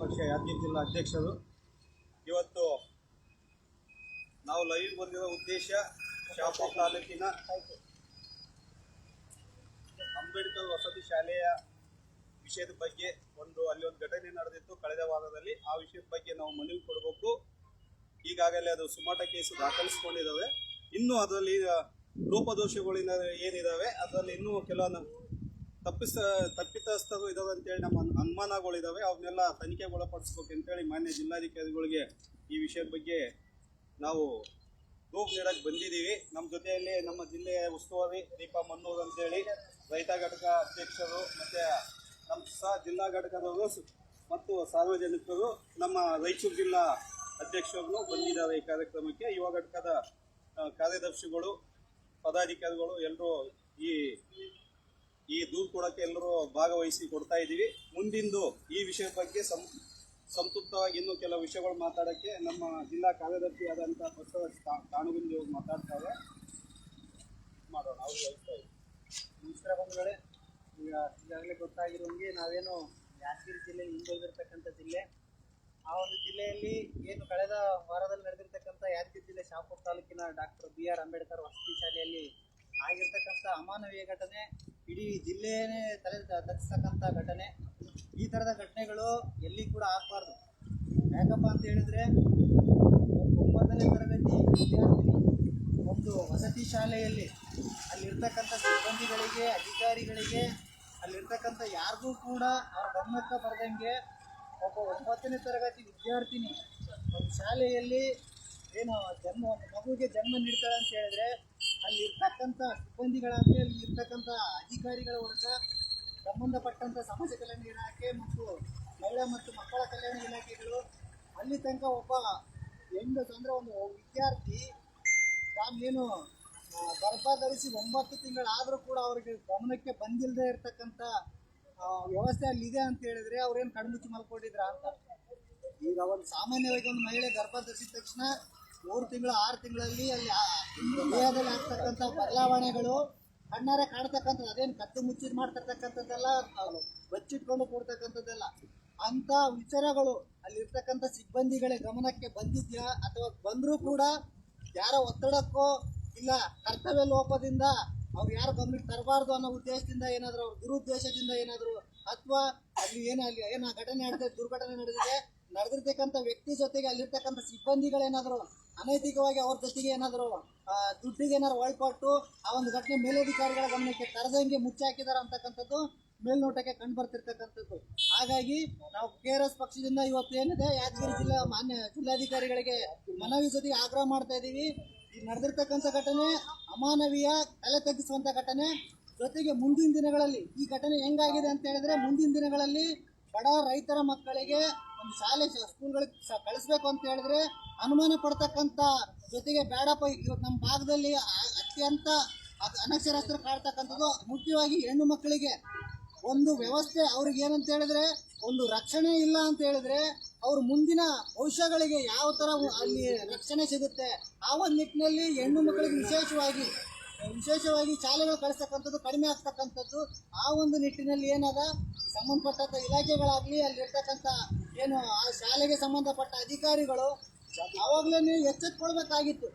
ಪಕ್ಷ ಯಾದಗಿರಿ ಜಿಲ್ಲಾ ಅಧ್ಯಕ್ಷರು. ಇವತ್ತು ನಾವು ಲೈವ್ ಬಂದಿರೋ ಉದ್ದೇಶ ಶಾಪುರ ತಾಲೂಕಿನ ಅಂಬೇಡ್ಕರ್ ವಸತಿ ಶಾಲೆಯ ವಿಷಯದ ಬಗ್ಗೆ ಒಂದು, ಅಲ್ಲಿ ಒಂದು ಘಟನೆ ನಡೆದಿತ್ತು ಕಳೆದ ವಾರದಲ್ಲಿ. ಆ ವಿಷಯದ ಬಗ್ಗೆ ನಾವು ಮನವಿ ಕೊಡಬೇಕು. ಈಗಾಗಲೇ ಅದು ಸುಮಾಟ ಕೇಸು ದಾಖಲಿಸ್ಕೊಂಡಿದ್ದಾವೆ. ಇನ್ನೂ ಅದರಲ್ಲಿ ರೂಪದೋಷಗಳಿಂದ ಏನಿದ್ದಾವೆ ಅದರಲ್ಲಿ ಇನ್ನೂ ಕೆಲವೊಂದು ತಪ್ಪಿಸ ತಪ್ಪಿತಸ್ಥರು ಇದಾವೆ ಅಂತೇಳಿ ನಮ್ಮ ಅನುಮಾನಗಳು ಅವನ್ನೆಲ್ಲ ತನಿಖೆಗೆ ಒಳಪಡಿಸ್ಬೇಕು ಅಂತೇಳಿ ಮಾನ್ಯ ಜಿಲ್ಲಾಧಿಕಾರಿಗಳಿಗೆ ಈ ವಿಷಯದ ಬಗ್ಗೆ ನಾವು ದೂರು ನೀಡಕ್ಕೆ ಬಂದಿದ್ದೀವಿ. ನಮ್ಮ ಜೊತೆಯಲ್ಲಿ ನಮ್ಮ ಜಿಲ್ಲೆಯ ಉಸ್ತುವಾರಿ ದೀಪಾ ಮನ್ನೂರ್ ಅಂತೇಳಿ ರೈತ ಘಟಕ ಅಧ್ಯಕ್ಷರು ಮತ್ತು ನಮ್ಮ ಸಹ ಜಿಲ್ಲಾ ಘಟಕದವರು ಮತ್ತು ಸಾರ್ವಜನಿಕರು ನಮ್ಮ ರಾಯಚೂರು ಜಿಲ್ಲಾ ಅಧ್ಯಕ್ಷರು ಬಂದಿದ್ದಾರೆ ಈ ಕಾರ್ಯಕ್ರಮಕ್ಕೆ. ಯುವ ಘಟಕದ ಕಾರ್ಯದರ್ಶಿಗಳು, ಪದಾಧಿಕಾರಿಗಳು ಎಲ್ಲರೂ ದೂರು ಕೊಡಕ್ಕೆ ಎಲ್ಲರೂ ಭಾಗವಹಿಸಿ ಕೊಡ್ತಾ ಇದ್ದೀವಿ. ಮುಂದಿಂದು ಈ ವಿಷಯದ ಬಗ್ಗೆ ಸಂ, ಸಂತೃಪ್ತವಾಗಿ ಇನ್ನೂ ಕೆಲವು ವಿಷಯಗಳು ಮಾತಾಡೋಕ್ಕೆ ನಮ್ಮ ಜಿಲ್ಲಾ ಕಾರ್ಯದರ್ಶಿ ಆದಂಥ ಬಸವರಾಜ್ ತಾಣಗುಂದಿ ಅವರು ಮಾತಾಡ್ತಾರೆ. ಮಾಡೋಣ, ಅವರು ಹೇಳ್ತಾ. ನಮಸ್ಕಾರ ಬಂಧುಗಳೇ. ಈಗ ಈಗಾಗಲೇ ಗೊತ್ತಾಗಿರೋಂಗೆ ನಾವೇನು ಯಾದಗಿರಿ ಜಿಲ್ಲೆ ಹಿಂದುಳಿದಿರ್ತಕ್ಕಂಥ ಜಿಲ್ಲೆ. ಆ ಒಂದು ಜಿಲ್ಲೆಯಲ್ಲಿ ಏನು ಕಳೆದ ವಾರದಲ್ಲಿ ನಡೆದಿರ್ತಕ್ಕಂಥ ಯಾದಗಿರಿ ಜಿಲ್ಲೆ ಶಾಪುರ ತಾಲೂಕಿನ ಡಾಕ್ಟರ್ ಬಿ ಆರ್ ಅಂಬೇಡ್ಕರ್ ವಸತಿ ಶಾಲೆಯಲ್ಲಿ ಆಗಿರ್ತಕ್ಕಂಥ ಅಮಾನವೀಯ ಘಟನೆ ಇಡೀ ಜಿಲ್ಲೆಯೇ ತಲೆ ತಗ್ಸ್ತಕ್ಕಂಥ ಘಟನೆ. ಈ ಥರದ ಘಟನೆಗಳು ಎಲ್ಲಿ ಕೂಡ ಆಗಬಾರ್ದು. ಯಾಕಪ್ಪ ಅಂತ ಹೇಳಿದ್ರೆ, ಒಂಬತ್ತನೇ ತರಗತಿ ವಿದ್ಯಾರ್ಥಿನಿ ಒಂದು ವಸತಿ ಶಾಲೆಯಲ್ಲಿ ಅಲ್ಲಿರ್ತಕ್ಕಂಥ ಸಿಬ್ಬಂದಿಗಳಿಗೆ, ಅಧಿಕಾರಿಗಳಿಗೆ, ಅಲ್ಲಿರ್ತಕ್ಕಂಥ ಯಾರಿಗೂ ಕೂಡ ಅವರ ಗಮನಕ್ಕೆ ಬರದಂಗೆ ಒಬ್ಬ ಒಂಬತ್ತನೇ ತರಗತಿ ವಿದ್ಯಾರ್ಥಿನಿ ಒಂದು ಶಾಲೆಯಲ್ಲಿ ಏನು ಜನ್ಮ ಒಂದು ಮಗುವಿಗೆ ಜನ್ಮ ನೀಡ್ತಾಳೆ ಅಂತ ಹೇಳಿದ್ರೆ ಅಲ್ಲಿ ಇರ್ತಕ್ಕಂಥ ಸಿಬ್ಬಂದಿಗಳಾಗಲಿ, ಅಲ್ಲಿ ಇರ್ತಕ್ಕಂಥ ಅಧಿಕಾರಿಗಳ ವರ್ಗ, ಸಂಬಂಧಪಟ್ಟಂಥ ಸಮಾಜ ಕಲ್ಯಾಣ ಇಲಾಖೆ ಮತ್ತು ಮಹಿಳಾ ಮತ್ತು ಮಕ್ಕಳ ಕಲ್ಯಾಣ ಇಲಾಖೆಗಳು, ಅಲ್ಲಿ ತನಕ ಒಬ್ಬ ಹೆಣ್ಣು ಒಂದು ವಿದ್ಯಾರ್ಥಿ ತಾನೇನು ಗರ್ಭ ಧರಿಸಿ ಒಂಬತ್ತು ತಿಂಗಳಾದರೂ ಕೂಡ ಅವ್ರಿಗೆ ಗಮನಕ್ಕೆ ಬಂದಿಲ್ಲದೆ ಇರತಕ್ಕಂಥ ವ್ಯವಸ್ಥೆ ಅಲ್ಲಿ ಇದೆ ಅಂತ ಹೇಳಿದ್ರೆ ಅವ್ರೇನು ಕಣ್ಮುಚ್ಚಿ ಮಲ್ಕೊಂಡಿದ್ರ ಅಂತ. ಈಗ ಒಂದು ಸಾಮಾನ್ಯವಾಗಿ ಒಂದು ಮಹಿಳೆ ಗರ್ಭ ಧರಿಸಿದ ತಕ್ಷಣ ಮೂರು ತಿಂಗಳು, ಆರು ತಿಂಗಳಲ್ಲಿ ಅಲ್ಲಿ ದೇಹದಲ್ಲಿ ಆಗ್ತಕ್ಕಂಥ ಬದಲಾವಣೆಗಳು ಕಣ್ಣಾರೆ ಕಾಣ್ತಕ್ಕಂಥದ್ದು. ಅದೇನು ಕತ್ತು ಮುಚ್ಚಿದ್ ಮಾಡ್ತಿರ್ತಕ್ಕಂಥದ್ದೆಲ್ಲ ಬಚ್ಚಿಟ್ಕೊಂಡು ಕೊಡ್ತಕ್ಕಂಥದ್ದೆಲ್ಲ. ಅಂತ ವಿಚಾರಗಳು ಅಲ್ಲಿರ್ತಕ್ಕಂಥ ಸಿಬ್ಬಂದಿಗಳೇ ಗಮನಕ್ಕೆ ಬಂದಿದ್ಯಾ? ಅಥವಾ ಬಂದರೂ ಕೂಡ ಯಾರ ಒತ್ತಡಕ್ಕೋ ಇಲ್ಲ ಕರ್ತವ್ಯ ಲೋಪದಿಂದ ಅವ್ರು ಯಾರು ಬಂದ್ಬಿಟ್ಟು ತರಬಾರ್ದು ಅನ್ನೋ ಉದ್ದೇಶದಿಂದ ಏನಾದರೂ ಅವ್ರ ದುರುದ್ದೇಶದಿಂದ ಏನಾದರೂ ಅಥವಾ ಅಲ್ಲಿ ಏನು ಅಲ್ಲಿ ಏನು ಘಟನೆ ನಡೆದಿದೆ, ದುರ್ಘಟನೆ ನಡೆದಿದೆ ನಡೆದಿರ್ತಕ್ಕಂಥ ವ್ಯಕ್ತಿ ಜೊತೆಗೆ ಅಲ್ಲಿರ್ತಕ್ಕಂಥ ಸಿಬ್ಬಂದಿಗಳೇನಾದರೂ ಅನೈತಿಕವಾಗಿ ಅವ್ರ ಜೊತೆಗೆ ಏನಾದರೂ ದುಡ್ಡಿಗೆ ಏನಾದ್ರು ಒಳಪಟ್ಟು ಆ ಒಂದು ಘಟನೆ ಮೇಲಧಿಕಾರಿಗಳ ಗಮನಕ್ಕೆ ತರದಂಗೆ ಮುಚ್ಚಾಕಿದ್ದಾರೆ ಅಂತಕ್ಕಂಥದ್ದು ಮೇಲ್ನೋಟಕ್ಕೆ ಕಂಡು ಬರ್ತಿರ್ತಕ್ಕಂಥದ್ದು ಹಾಗಾಗಿ ನಾವು ಕೆ ಆರ್ ಎಸ್ ಪಕ್ಷದಿಂದ ಇವತ್ತು ಏನಿದೆ, ಯಾದಗಿರಿ ಜಿಲ್ಲಾ ಮಾನ್ಯ ಜಿಲ್ಲಾಧಿಕಾರಿಗಳಿಗೆ ಮನವಿ ಜೊತೆಗೆ ಆಗ್ರಹ ಮಾಡ್ತಾ ಇದ್ದೀವಿ. ಈ ನಡೆದಿರ್ತಕ್ಕಂಥ ಘಟನೆ ಅಮಾನವೀಯ, ತಲೆ ತಗ್ಗಿಸುವಂಥ ಘಟನೆ. ಜೊತೆಗೆ ಮುಂದಿನ ದಿನಗಳಲ್ಲಿ ಈ ಘಟನೆ ಹೆಂಗಾಗಿದೆ ಅಂತ ಹೇಳಿದ್ರೆ ಮುಂದಿನ ದಿನಗಳಲ್ಲಿ ಬಡ ರೈತರ ಮಕ್ಕಳಿಗೆ ಒಂದು ಶಾಲೆ ಸ್ಕೂಲ್ಗಳಿಗೆ ಕಳಿಸ್ಬೇಕು ಅಂತ ಹೇಳಿದ್ರೆ ಅನುಮಾನ ಪಡ್ತಕ್ಕಂಥ ಜೊತೆಗೆ ಬೇಡಪ್ಪ ಇವತ್ತು ನಮ್ಮ ಭಾಗದಲ್ಲಿ ಅತ್ಯಂತ ಅನಕ್ಷರಸ್ಥರು ಕಾಡ್ತಕ್ಕಂಥದ್ದು ಮುಖ್ಯವಾಗಿ ಹೆಣ್ಣು ಮಕ್ಕಳಿಗೆ. ಒಂದು ವ್ಯವಸ್ಥೆ ಅವ್ರಿಗೆ ಏನಂತ ಹೇಳಿದ್ರೆ ಒಂದು ರಕ್ಷಣೆ ಇಲ್ಲ ಅಂತ ಹೇಳಿದ್ರೆ ಅವ್ರ ಮುಂದಿನ ಭವಿಷ್ಯಗಳಿಗೆ ಯಾವ ಥರ ಅಲ್ಲಿ ರಕ್ಷಣೆ ಸಿಗುತ್ತೆ ಆ ಒಂದು ನಿಟ್ಟಿನಲ್ಲಿ ಹೆಣ್ಣು ಮಕ್ಕಳಿಗೆ ವಿಶೇಷವಾಗಿ ವಿಶೇಷವಾಗಿ ಶಾಲೆಗಳು ಕಳಿಸ್ತಕ್ಕಂಥದ್ದು ಕಡಿಮೆ ಆಗ್ತಕ್ಕಂಥದ್ದು, ಆ ಒಂದು ನಿಟ್ಟಿನಲ್ಲಿ ಏನದ ಸಂಬಂಧಪಟ್ಟಂಥ ಇಲಾಖೆಗಳಾಗಲಿ ಅಲ್ಲಿರ್ತಕ್ಕಂಥ ಏನು, ಆ ಶಾಲೆಗೆ ಸಂಬಂಧಪಟ್ಟ ಅಧಿಕಾರಿಗಳು ಯಾವಾಗಲೂ ಎಚ್ಚೆತ್ತುಕೊಳ್ಬೇಕಾಗಿತ್ತು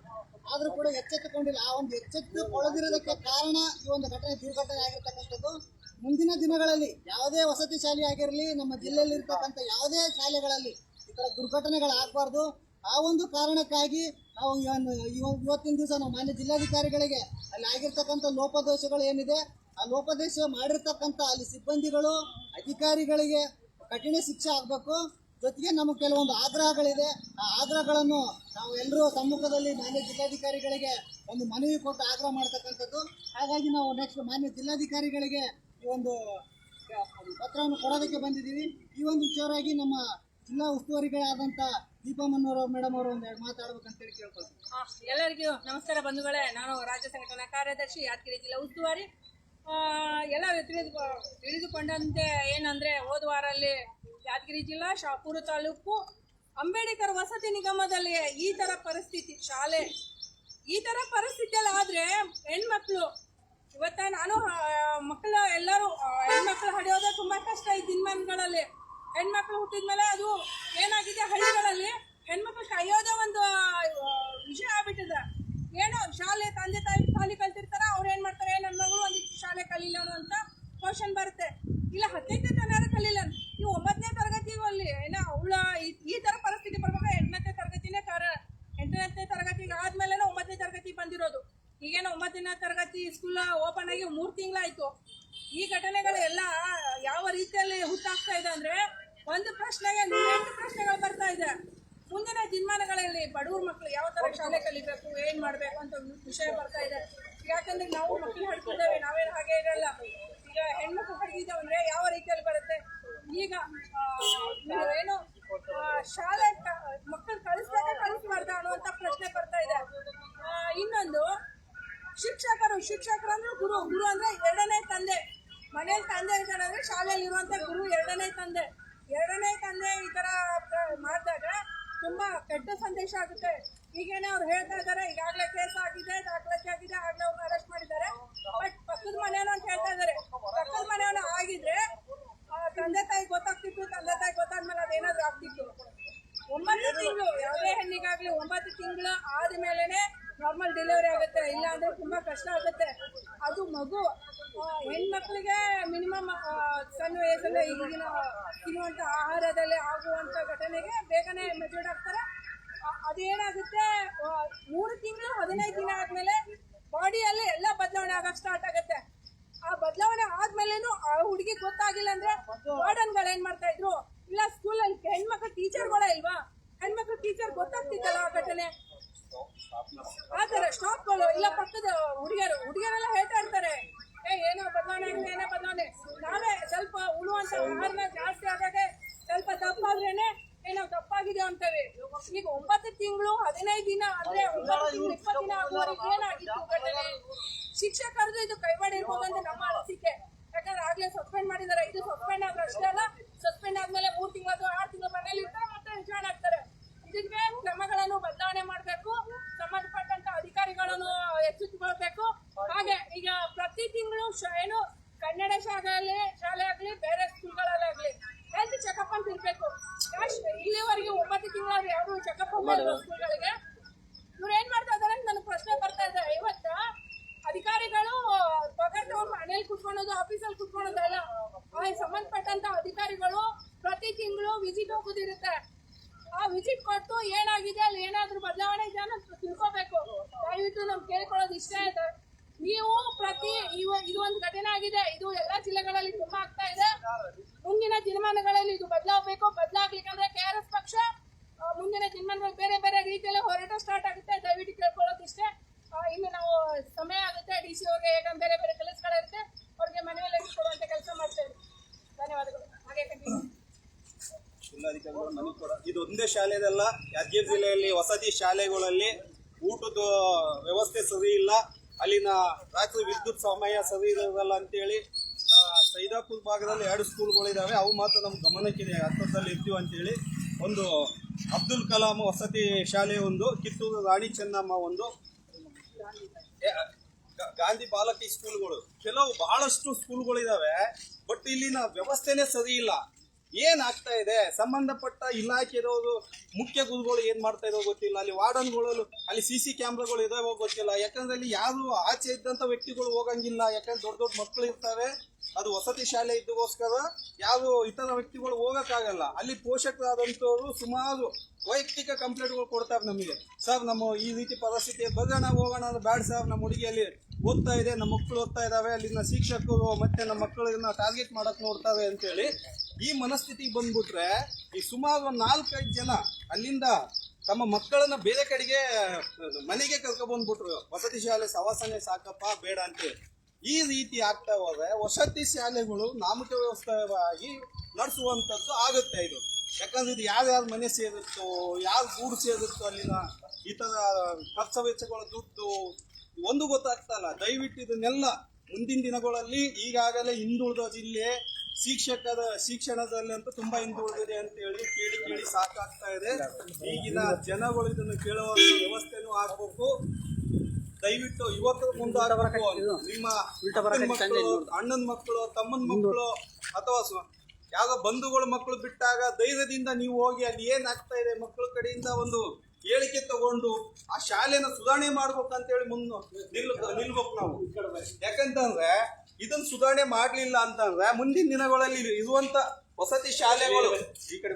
ಆದರೂ ಕೂಡ ಎಚ್ಚೆತ್ತುಕೊಂಡಿಲ್ಲ. ಆ ಒಂದು ಎಚ್ಚೆತ್ತುಕೊಳ್ಳದಿರೋದಕ್ಕೆ ಕಾರಣ ಈ ಒಂದು ಘಟನೆ, ದುರ್ಘಟನೆ ಆಗಿರ್ತಕ್ಕಂಥದ್ದು. ಮುಂದಿನ ದಿನಗಳಲ್ಲಿ ಯಾವುದೇ ವಸತಿ ಶಾಲೆ ಆಗಿರಲಿ, ನಮ್ಮ ಜಿಲ್ಲೆಯಲ್ಲಿ ಇರ್ತಕ್ಕಂಥ ಯಾವುದೇ ಶಾಲೆಗಳಲ್ಲಿ ಈ ಥರ ದುರ್ಘಟನೆಗಳಾಗಬಾರ್ದು. ಆ ಒಂದು ಕಾರಣಕ್ಕಾಗಿ ನಾವು ಇವತ್ತಿನ ದಿವಸ ನಾವು ಮಾನ್ಯ ಜಿಲ್ಲಾಧಿಕಾರಿಗಳಿಗೆ ಅಲ್ಲಿ ಆಗಿರ್ತಕ್ಕಂಥ ಲೋಪದೋಷಗಳು ಏನಿದೆ, ಆ ಲೋಪದೋಷ ಮಾಡಿರ್ತಕ್ಕಂಥ ಅಲ್ಲಿ ಸಿಬ್ಬಂದಿಗಳು, ಅಧಿಕಾರಿಗಳಿಗೆ ಕಠಿಣ ಶಿಕ್ಷೆ ಆಗಬೇಕು. ಜೊತೆಗೆ ನಮಗೆ ಕೆಲವೊಂದು ಆಗ್ರಹಗಳಿದೆ. ಆ ಆಗ್ರಹಗಳನ್ನು ನಾವು ಎಲ್ಲರೂ ಸಮ್ಮುಖದಲ್ಲಿ ಮಾನ್ಯ ಜಿಲ್ಲಾಧಿಕಾರಿಗಳಿಗೆ ಒಂದು ಮನವಿ ಕೊಟ್ಟು ಆಗ್ರಹ ಮಾಡ್ತಕ್ಕಂಥದ್ದು. ಹಾಗಾಗಿ ನಾವು ನೆಕ್ಸ್ಟ್ ಮಾನ್ಯ ಜಿಲ್ಲಾಧಿಕಾರಿಗಳಿಗೆ ಈ ಒಂದು ಪತ್ರವನ್ನು ಕೊಡೋದಕ್ಕೆ ಬಂದಿದ್ದೀವಿ. ಈ ಒಂದು ವಿಚಾರವಾಗಿ ನಮ್ಮ ಜಿಲ್ಲಾ ಉಸ್ತುವಾರಿಗಳಾದಂಥ ದೀಪಾ ಮನ್ನೋರ್ ಮೇಡಮ್ ಅವರು ಒಂದು ಎರಡು ಮಾತಾಡ್ಬೇಕಂತೇಳಿ ಕೇಳ್ಕೊಳ್ತೀನಿ. ಎಲ್ಲರಿಗೂ ನಮಸ್ಕಾರ ಬಂಧುಗಳೇ. ನಾನು ರಾಜ್ಯ ಸಂಘಟನಾ ಕಾರ್ಯದರ್ಶಿ ಯಾದಗಿರಿ ಜಿಲ್ಲಾ ಉಸ್ತುವಾರಿ. ಎಲ್ಲ ತಿಳಿದು ತಿಳಿದುಕೊಂಡಂತೆ ಏನಂದ್ರೆ ಹೋದ ವಾರಲ್ಲಿ ಯಾದಗಿರಿ ಜಿಲ್ಲಾ, ಶಾಪುರ ತಾಲೂಕು, ಅಂಬೇಡ್ಕರ್ ವಸತಿ ನಿಗಮದಲ್ಲಿ ಈ ತರ ಪರಿಸ್ಥಿತಿ ಶಾಲೆ. ಈ ತರ ಪರಿಸ್ಥಿತಿಯಲ್ಲಿ ಆದ್ರೆ ಹೆಣ್ಮಕ್ಳು ಇವತ್ತ ನಾನು ಮಕ್ಕಳು ಎಲ್ಲರೂ ಹೆಣ್ಮಕ್ಳು ಹಡಿಯೋದು ತುಂಬಾ ಕಷ್ಟ ಈ ದಿನಮಾನಗಳಲ್ಲಿ. ಹೆಣ್ಮಕ್ಳು ಹುಟ್ಟಿದ್ಮೇಲೆ ಅದು ಏನಾಗಿದೆ ಹಳ್ಳಿಗಳಲ್ಲಿ? ಹೆಣ್ಮಕ್ಳು ಕಾಯೋದೇ ಒಂದು ವಿಷಯ ಆಗ್ಬಿಟ್ಟಿದೆ. ಏನೋ ಶಾಲೆ ತಂದೆ ತಾಯಿ ಶಾಲೆ ಕಲ್ತಿರ್ತಾರ, ಅವ್ರು ಏನ್ ಮಾಡ್ತಾರೆ? ನನ್ನ ಮಗಳು ಒಂದಿಷ್ಟು ಶಾಲೆ ಕಲೀಲ ಅಂತ ಕ್ವಶನ್ ಬರುತ್ತೆ. ಇಲ್ಲ ಹತ್ತನೇ ತನಕ ಕಲೀಲ ಈ ಒಂಬತ್ತನೇ ತರಗತಿಗೂ ಅಲ್ಲಿ ಏನೋ ಅವಳ ಈ ತರ ಪರಿಸ್ಥಿತಿ ಬರ್ಬೇಕು ಎಂಟನೇ ತರಗತಿನೇ ಕಾರಣ ಎಂಟನೇ ತರಗತಿಗೆ ಆದ್ಮೇಲೆ ಒಂಬತ್ತನೇ ತರಗತಿ ಬಂದಿರೋದು. ಈಗೇನೋ ಒಂಬತ್ತನೇ ತರಗತಿ ಸ್ಕೂಲ್ ಓಪನ್ ಆಗಿ ಮೂರು ತಿಂಗಳಾಯ್ತು. ಈ ಘಟನೆಗಳೆಲ್ಲ ಯಾವ ರೀತಿಯಲ್ಲಿ ಹುಟ್ಟಾಗ್ತಾ ಇದೆ ಅಂದ್ರೆ ಒಂದು ಪ್ರಶ್ನೆಗೆ ನೂರೆಂಟು ಪ್ರಶ್ನೆಗಳು ಬರ್ತಾ ಇದೆ. ಮುಂದಿನ ದಿನಮಾನಗಳಲ್ಲಿ ಬಡವ್ರ ಮಕ್ಕಳು ಯಾವ ತರ ಶಾಲೆ ಕಲಿಬೇಕು, ಏನ್ ಮಾಡ್ಬೇಕು ಅಂತ ವಿಷಯ ಬರ್ತಾ ಇದೆ. ಯಾಕಂದ್ರೆ ನಾವು ಮಕ್ಕಳು ಹಡ್ತಿದ್ದೇವೆ ನಾವೇನು ಹಾಗೆ ಇರಲ್ಲ. ಈಗ ಹೆಣ್ಮಕ್ಳು ಹಡ್ಗಿದ್ದಾವೆ ಅಂದ್ರೆ ಯಾವ ರೀತಿಯಲ್ಲಿ ಬರುತ್ತೆ? ಈಗ ಏನು ಶಾಲೆ ಮಕ್ಕಳು ಕಳಿಸ್ಬೇಕಾ ಕಳಿಸ್ಬಾರ್ದ ಅನ್ನುವಂತ ಪ್ರಶ್ನೆ ಬರ್ತಾ ಇದೆ. ಇನ್ನೊಂದು, ಶಿಕ್ಷಕರು ಶಿಕ್ಷಕರು ಅಂದ್ರೆ ಗುರು ಗುರು ಅಂದ್ರೆ ಎರಡನೇ ತಂದೆ. ಮನೇಲಿ ತಂದೆ ಇದ್ದಾರೆ ಅಂದ್ರೆ ಶಾಲೆಯಲ್ಲಿ ಇರುವಂತ ಗುರು ಎರಡನೇ ತಂದೆ. ಎರಡನೇ ತಂದೆ ಈ ತರ ಮಾಡಿದಾಗ ತುಂಬಾ ಕೆಟ್ಟ ಸಂದೇಶ ಆಗುತ್ತೆ. ಈಗೇನೆ ಅವ್ರು ಹೇಳ್ತಾ ಇದಾರೆ ಈಗಾಗಲೇ ಕೇಸ್ ಆಗಿದೆ, ದಾಖಲಾತಿ ಆಗಿದೆ, ಆಗ್ಲೇ ಅವ್ರನ್ನ ಅರೆಸ್ಟ್ ಮಾಡಿದ್ದಾರೆ. ಬಟ್ ಪಕ್ಕದ ಮನೆಯವ್ರು ಅಂತ ಹೇಳ್ತಾ ಇದಾರೆ ಪಕ್ಕದ ಮನೆಯವನು ಆಗಿದ್ರೆ ತಂದೆ ತಾಯಿ ಗೊತ್ತಾಗ್ತಿತ್ತು, ತಂದೆ ತಾಯಿ ಗೊತ್ತಾದ್ಮೇಲೆ ಅದೇನಾದ್ರೂ ಆಗ್ತಿತ್ತು. ಒಂಬತ್ತು ತಿಂಗಳು, ಯಾವುದೇ ಹೆಣ್ಣಿಗಾಗ್ಲಿ ಒಂಬತ್ತು ತಿಂಗಳು ಆದ್ಮೇಲೆನೆ ನಾರ್ಮಲ್ ಡೆಲಿವರಿ ಆಗುತ್ತೆ ಇಲ್ಲ ಅಂದ್ರೆ ತುಂಬಾ ಕಷ್ಟ ಆಗುತ್ತೆ. ಅದು ಮಗು ಹೆಣ್ಮಕ್ಳಿಗೆ ಮಿನಿಮಮ್ ಸಣ್ಣ ವಯಸ್ಸಲ್ಲೇ ಈಗಿನ ತಿನ್ನುವಂಥ ಆಹಾರದಲ್ಲಿ ಆಗುವಂತ ಘಟನೆಗೆ ಬೇಗನೆ ಮೆಚೂರ್ಡ್ ಆಗ್ತಾರೆ. ಅದೇನಾಗುತ್ತೆ ಮೂರು ತಿಂಗಳು ಹದಿನೈದು ದಿನ ಆದ್ಮೇಲೆ ಬಾಡಿಯಲ್ಲಿ ಎಲ್ಲ ಬದಲಾವಣೆ ಆಗಕ್ ಸ್ಟಾರ್ಟ್ ಆಗುತ್ತೆ. ಆ ಬದಲಾವಣೆ ಆದ್ಮೇಲೆನು ಆ ಹುಡುಗಿ ಗೊತ್ತಾಗಿಲ್ಲ ಅಂದ್ರೆ ವಾರ್ಡನ್ಗಳು ಏನ್ ಮಾಡ್ತಾ ಇದ್ರು? ಇಲ್ಲ ಸ್ಕೂಲಲ್ಲಿ ಹೆಣ್ಮಕ್ಳು ಟೀಚರ್ಗಳೇ ಇಲ್ವಾ? ಹೆಣ್ಮಕ್ಳು ಟೀಚರ್ ಗೊತ್ತಾಗ್ತಿದ್ದಲ್ಲ ಆ ಘಟನೆ? ಆ ತರ ಸ್ಟಾಪ್ಗಳು ಇಲ್ಲ ಪಕ್ಕದ ಹುಡುಗಿಯರು ಹುಡುಗಿಯರೆಲ್ಲ ಹೇಳ್ತಾ ಇರ್ತಾರೆ. ಏ ಏನೋ ಬದಲಾವಣೆ ಆಗಿದೆ ಏನೋ ಬದಲಾವಣೆ. ನಾವೇ ಸ್ವಲ್ಪ ಉಳುವಂತ ಆಹಾರನ ಜಾಸ್ತಿ ಆಗಾಗೆ ಸ್ವಲ್ಪ ದಪ್ಪ ಆದ್ರೇನೆ ಏನೋ ದಪ್ಪಾಗಿದೆ ಅಂತವೆ ಈಗ ಒಂಬತ್ತು ತಿಂಗಳು ಹದಿನೈದು ದಿನ ಅಂದ್ರೆ ಇಪ್ಪತ್ತು ದಿನ ಆಗುವವರೆಗೆ ಏನಾಗಿತ್ತು ಘಟನೆ ಶಿಕ್ಷಕರದು ಇದು ಕೈವಾಡ ಇರ್ಬೋದು ಅಂತ ನಮ್ಮ ಅನಿಸಿಕೆ. ಯಾಕಂದ್ರೆ ಆಗ್ಲೇ ಸಸ್ಪೆಂಡ್ ಮಾಡಿದಾರೆ ಇದು ಸಸ್ಪೆಂಡ್ ಆದ್ರೆ ಅಷ್ಟೇ ಅಲ್ಲ ಸಸ್ಪೆಂಡ್ ಆದ್ಮೇಲೆ ಮೂರ್ ತಿಂಗಳು ಅಥವಾ ಆರು ತಿಂಗಳು ಮನೇಲಿ ಇರ್ತಾರೆ ಮತ್ತೆ ರಿಟರ್ನ್ ಆಗ್ತಾರೆ ಇದಕ್ಕೆ ಕ್ರಮಗಳನ್ನು ಬದಲಾವಣೆ ಮಾಡಬೇಕು ಸಂಬಂಧಪಟ್ಟಂತ ಅಧಿಕಾರಿಗಳನ್ನು ಎಚ್ಚೆತ್ತುಕೊಳ್ಬೇಕು ಹಾಗೆ ಈಗ ಪ್ರತಿ ತಿಂಗಳು ಶ- ಏನು ಕನ್ನಡ ಶಾಲೆಯಲ್ಲಿ ಶಾಲೆ ಆಗ್ಲಿ ಬೇರೆ ಸ್ಕೂಲ್ಗಳಲ್ಲಾಗ್ಲಿ ಹೆಲ್ತ್ ಚೆಕಪ್ ಅಂತ ಇರ್ಬೇಕು ಯಾಕ್- ಇಲ್ಲಿವರೆಗೆ ಒಂಬತ್ತು ತಿಂಗಳಾದ್ರೆ ಯಾರು ಚೆಕಪ್ ಹೋಗಲ್ಲ ಸ್ಕೂಲ್ಗಳಿಗೆ ಇವ್ರು ಏನ್ ಮಾಡ್ತಾ ಇದಾರೆ ಅಂತ ನನಗೆ ಪ್ರಶ್ನೆ ಬರ್ತಾ ಇದೆ ಇವತ್ತ ಅಧಿಕಾರಿಗಳು ಪಗಾರ ತಗೊಂಡು ಮನೇಲಿ ಕುತ್ಕೊಳ್ಳೋದು ಆಫೀಸಲ್ಲಿ ಕುತ್ಕೊಳ್ಳೋದಲ್ಲ ಆ ಸಂಬಂಧಪಟ್ಟಂತ ಅಧಿಕಾರಿಗಳು ಪ್ರತಿ ತಿಂಗಳು ವಿಸಿಟ್ ಹೋಗೋದಿರುತ್ತೆ ಆ ವಿಸಿಟ್ ಕೊಟ್ಟು ಏನಾಗಿದೆ ಅಲ್ಲಿ ಏನಾದ್ರೂ ಬದಲಾವಣೆ ಇದೆ ಅನ್ನೋದು ತಿಳ್ಕೊಬೇಕು ದಯವಿಟ್ಟು ನಮ್ಗೆ ಕೇಳ್ಕೊಳ್ಳೋದು ಇಷ್ಟ ಇದೆ ನೀವು ಪ್ರತಿ ಇವ- ಇದು ಒಂದು ಘಟನೆ ಆಗಿದೆ ಇದು ಎಲ್ಲಾ ಜಿಲ್ಲೆಗಳಲ್ಲಿ ತುಂಬಾ ಆಗ್ತಾ ಇದೆ ಮುಂದಿನ ದಿನಮಾನಗಳಲ್ಲಿ ಇದು ಬದಲಾಗಬೇಕು ಬದಲಾಗ್ಲಿಕ್ಕಂದ್ರೆ ಕೆ ಆರ್ ಎಸ್ ಪಕ್ಷ ಆ, ಮುಂದಿನ ದಿನಮಾನಗಳಲ್ಲಿ ಬೇರೆ ಬೇರೆ ರೀತಿಯಲ್ಲಿ ಹೋರಾಟ ಸ್ಟಾರ್ಟ್ ಆಗುತ್ತೆ ದಯವಿಟ್ಟು ಕೇಳ್ಕೊಳ್ಳೋದು ಇಷ್ಟೇ ಆ, ಇನ್ನು ನಾವು ಸಮಯ ಆಗುತ್ತೆ ಡಿ ಸಿ ಅವ್ರಿಗೆ ಯಾಕಂದ್ರೆ ಬೇರೆ ಬೇರೆ ಕೆಲಸಗಳಿರುತ್ತೆ ಅವ್ರಿಗೆ ಮನೆಯಲ್ಲಿ ಕೊಡುವಂತ ಕೆಲಸ ಮಾಡ್ತೇವೆ ಧನ್ಯವಾದಗಳು ಹಾಗೆ ಕಂಟಿನ್ಯೂ ಜಿಲ್ಲಾಧಿಕಾರಿಗಳು ಮನೆ ಕೊಡ ಇದು ಒಂದೇ ಶಾಲೆದಲ್ಲ, ಯಾದಗಿರಿ ಜಿಲ್ಲೆಯಲ್ಲಿ ವಸತಿ ಶಾಲೆಗಳಲ್ಲಿ ಊಟದ ವ್ಯವಸ್ಥೆ ಸರಿ ಇಲ್ಲ. ಅಲ್ಲಿನ ರಾತ್ರಿ ವಿದ್ಯುತ್ ಸಮಯ ಸರಿ ಇರೋದಲ್ಲ ಅಂತೇಳಿ ಸೈದಾಪುರ್ ಭಾಗದಲ್ಲಿ ಎರಡು ಸ್ಕೂಲ್ಗಳಿದ್ದಾವೆ ಅವು ಮಾತ್ರ ನಮ್ಮ ಗಮನಕ್ಕಿದೆ. ಹತ್ತದಲ್ಲಿ ಇರ್ತೀವಿ ಅಂತೇಳಿ ಒಂದು ಅಬ್ದುಲ್ ಕಲಾಂ ವಸತಿ ಶಾಲೆ ಒಂದು, ಕಿತ್ತೂರು ರಾಣಿ ಚೆನ್ನಮ್ಮ ಒಂದು. ಗಾಂಧಿ ಬಾಲಕಿ ಸ್ಕೂಲ್ಗಳು. ಕೆಲವು ಬಹಳಷ್ಟು ಸ್ಕೂಲ್ಗಳಿದ್ದಾವೆ ಬಟ್ ಇಲ್ಲಿನ ವ್ಯವಸ್ಥೆನೇ ಸರಿ ಇಲ್ಲ. ಏನ್ ಆಗ್ತಾ ಇದೆ? ಸಂಬಂಧಪಟ್ಟ ಇಲಾಖೆ ಇರೋದು, ಮುಖ್ಯ ಗುರುಗಳು ಏನ್ ಮಾಡ್ತಾ ಇರೋ ಗೊತ್ತಿಲ್ಲ. ಅಲ್ಲಿ ವಾರ್ಡನ್ಗಳಲ್ಲೂ, ಅಲ್ಲಿ ಸಿ ಸಿ ಕ್ಯಾಮ್ರಾಗಳು ಇದಾವೋ ಗೊತ್ತಿಲ್ಲ. ಯಾಕಂದ್ರೆ ಅಲ್ಲಿ ಯಾರು ಆಚೆ ಇದ್ದಂತ ವ್ಯಕ್ತಿಗಳು ಹೋಗಂಗಿಲ್ಲ. ಯಾಕಂದ್ರೆ ದೊಡ್ಡ ದೊಡ್ಡ ಮಕ್ಕಳು ಇರ್ತವೆ ಅದು ವಸತಿ ಶಾಲೆ ಇದ್ದಗೋಸ್ಕರ ಯಾರು ಇತರ ವ್ಯಕ್ತಿಗಳು ಹೋಗಕ್ಕಾಗಲ್ಲ. ಅಲ್ಲಿ ಪೋಷಕರಾದಂಥವ್ರು ಸುಮಾರು ವೈಯಕ್ತಿಕ ಕಂಪ್ಲೇಂಟ್ಗಳು ಕೊಡ್ತಾರೆ ನಮಗೆ. ಸರ್, ನಮ್ಮ ಈ ರೀತಿ ಪರಿಸ್ಥಿತಿ ಬರೋಣ, ಹೋಗೋಣ ಅಂದ್ರೆ ಬ್ಯಾಡ್ ಸರ್. ನಮ್ಮ ಹುಡುಗಿಯಲ್ಲಿ ಓದ್ತಾ ಇದೆ, ನಮ್ಮ ಮಕ್ಕಳು ಓದ್ತಾ ಇದ್ದಾವೆ. ಅಲ್ಲಿನ ಶಿಕ್ಷಕರು ಮತ್ತೆ ನಮ್ಮ ಮಕ್ಕಳನ್ನ ಟಾರ್ಗೆಟ್ ಮಾಡಕ್ ನೋಡ್ತಾರೆ ಅಂತೇಳಿ ಈ ಮನಸ್ಥಿತಿಗೆ ಬಂದ್ಬಿಟ್ರೆ ಈ ಸುಮಾರು ಒಂದು ನಾಲ್ಕೈದು ಜನ ಅಲ್ಲಿಂದ ತಮ್ಮ ಮಕ್ಕಳನ್ನ ಬೇರೆ ಕಡೆಗೆ ಮನೆಗೆ ಕರ್ಕೊಂಡ್ಬಂದ್ಬಿಟ್ರು ವಸತಿ ಶಾಲೆ ಸವಾಸನೆ ಸಾಕಪ್ಪ, ಬೇಡ ಅಂತೇಳಿ. ಈ ರೀತಿ ಆಗ್ತಾ ಹೋದ್ರೆ ವಸತಿ ಶಾಲೆಗಳು ನಾಮಕ ವ್ಯವಸ್ಥೆಯಾಗಿ ನಡೆಸುವಂಥದ್ದು ಆಗುತ್ತೆ ಇದು. ಯಾಕಂದ್ರೆ ಇದು ಯಾರ್ಯಾರ ಮನೆ ಸೇರುತ್ತೋ, ಯಾರು ಗೂಡು ಸೇರುತ್ತೋ ಅಲ್ಲಿನ ಈ ಥರ ಖರ್ಚ ವೆಚ್ಚಗಳ ದುಡ್ಡು, ಒಂದು ಗೊತ್ತಾಗ್ತಲ್ಲ ದಯವಿಟ್ಟು ಇದನ್ನೆಲ್ಲ ಮುಂದಿನ ದಿನಗಳಲ್ಲಿ ಈಗಾಗಲೇ ಹಿಂದುಳಿದ ಜಿಲ್ಲೆ ಶಿಕ್ಷಕರ ಶಿಕ್ಷಣದಲ್ಲಿ ಅಂತೂ ತುಂಬಾ ಹಿಂದುಳಿದಿದೆ ಅಂತ ಹೇಳಿ ಕೇಳಿ ಕೇಳಿ ಸಾಕಾಗ್ತಾ ಇದೆ. ಈಗಿನ ಜನಗಳು ಇದನ್ನು ಕೇಳುವ ವ್ಯವಸ್ಥೆನೂ ಆಗ್ಬೇಕು. ದಯವಿಟ್ಟು ಯುವಕರು ಮುಂದಾಗಬೇಕು ನಿಮ್ಮ ಮಕ್ಕಳು ಅಣ್ಣನ ಮಕ್ಕಳು ತಮ್ಮನ ಮಕ್ಕಳು ಅಥವಾ ಯಾವ ಬಂಧುಗಳ ಬಂಧುಗಳು ಮಕ್ಕಳು ಬಿಟ್ಟಾಗ ಧೈರ್ಯದಿಂದ ನೀವು ಹೋಗಿ ಅಲ್ಲಿ ಏನ್ ಆಗ್ತಾ ಇದೆ ಮಕ್ಕಳ ಕಡೆಯಿಂದ ಒಂದು ಹೇಳಿಕೆ ತಗೊಂಡು ಆ ಶಾಲೆನ ಸುಧಾರಣೆ ಮಾಡ್ಬೇಕಂತ ಹೇಳಿ ಮುಂದೆ ನಿಲ್ ನಿಲ್ಬೇಕು ನಾವು. ಯಾಕಂತಂದ್ರೆ ಇದನ್ನ ಸುಧಾರಣೆ ಮಾಡ್ಲಿಲ್ಲ ಅಂತಂದ್ರೆ ಮುಂದಿನ ದಿನಗಳಲ್ಲಿ ಇರುವಂತ ವಸತಿ ಶಾಲೆಗಳು ಈ ಕಡೆ.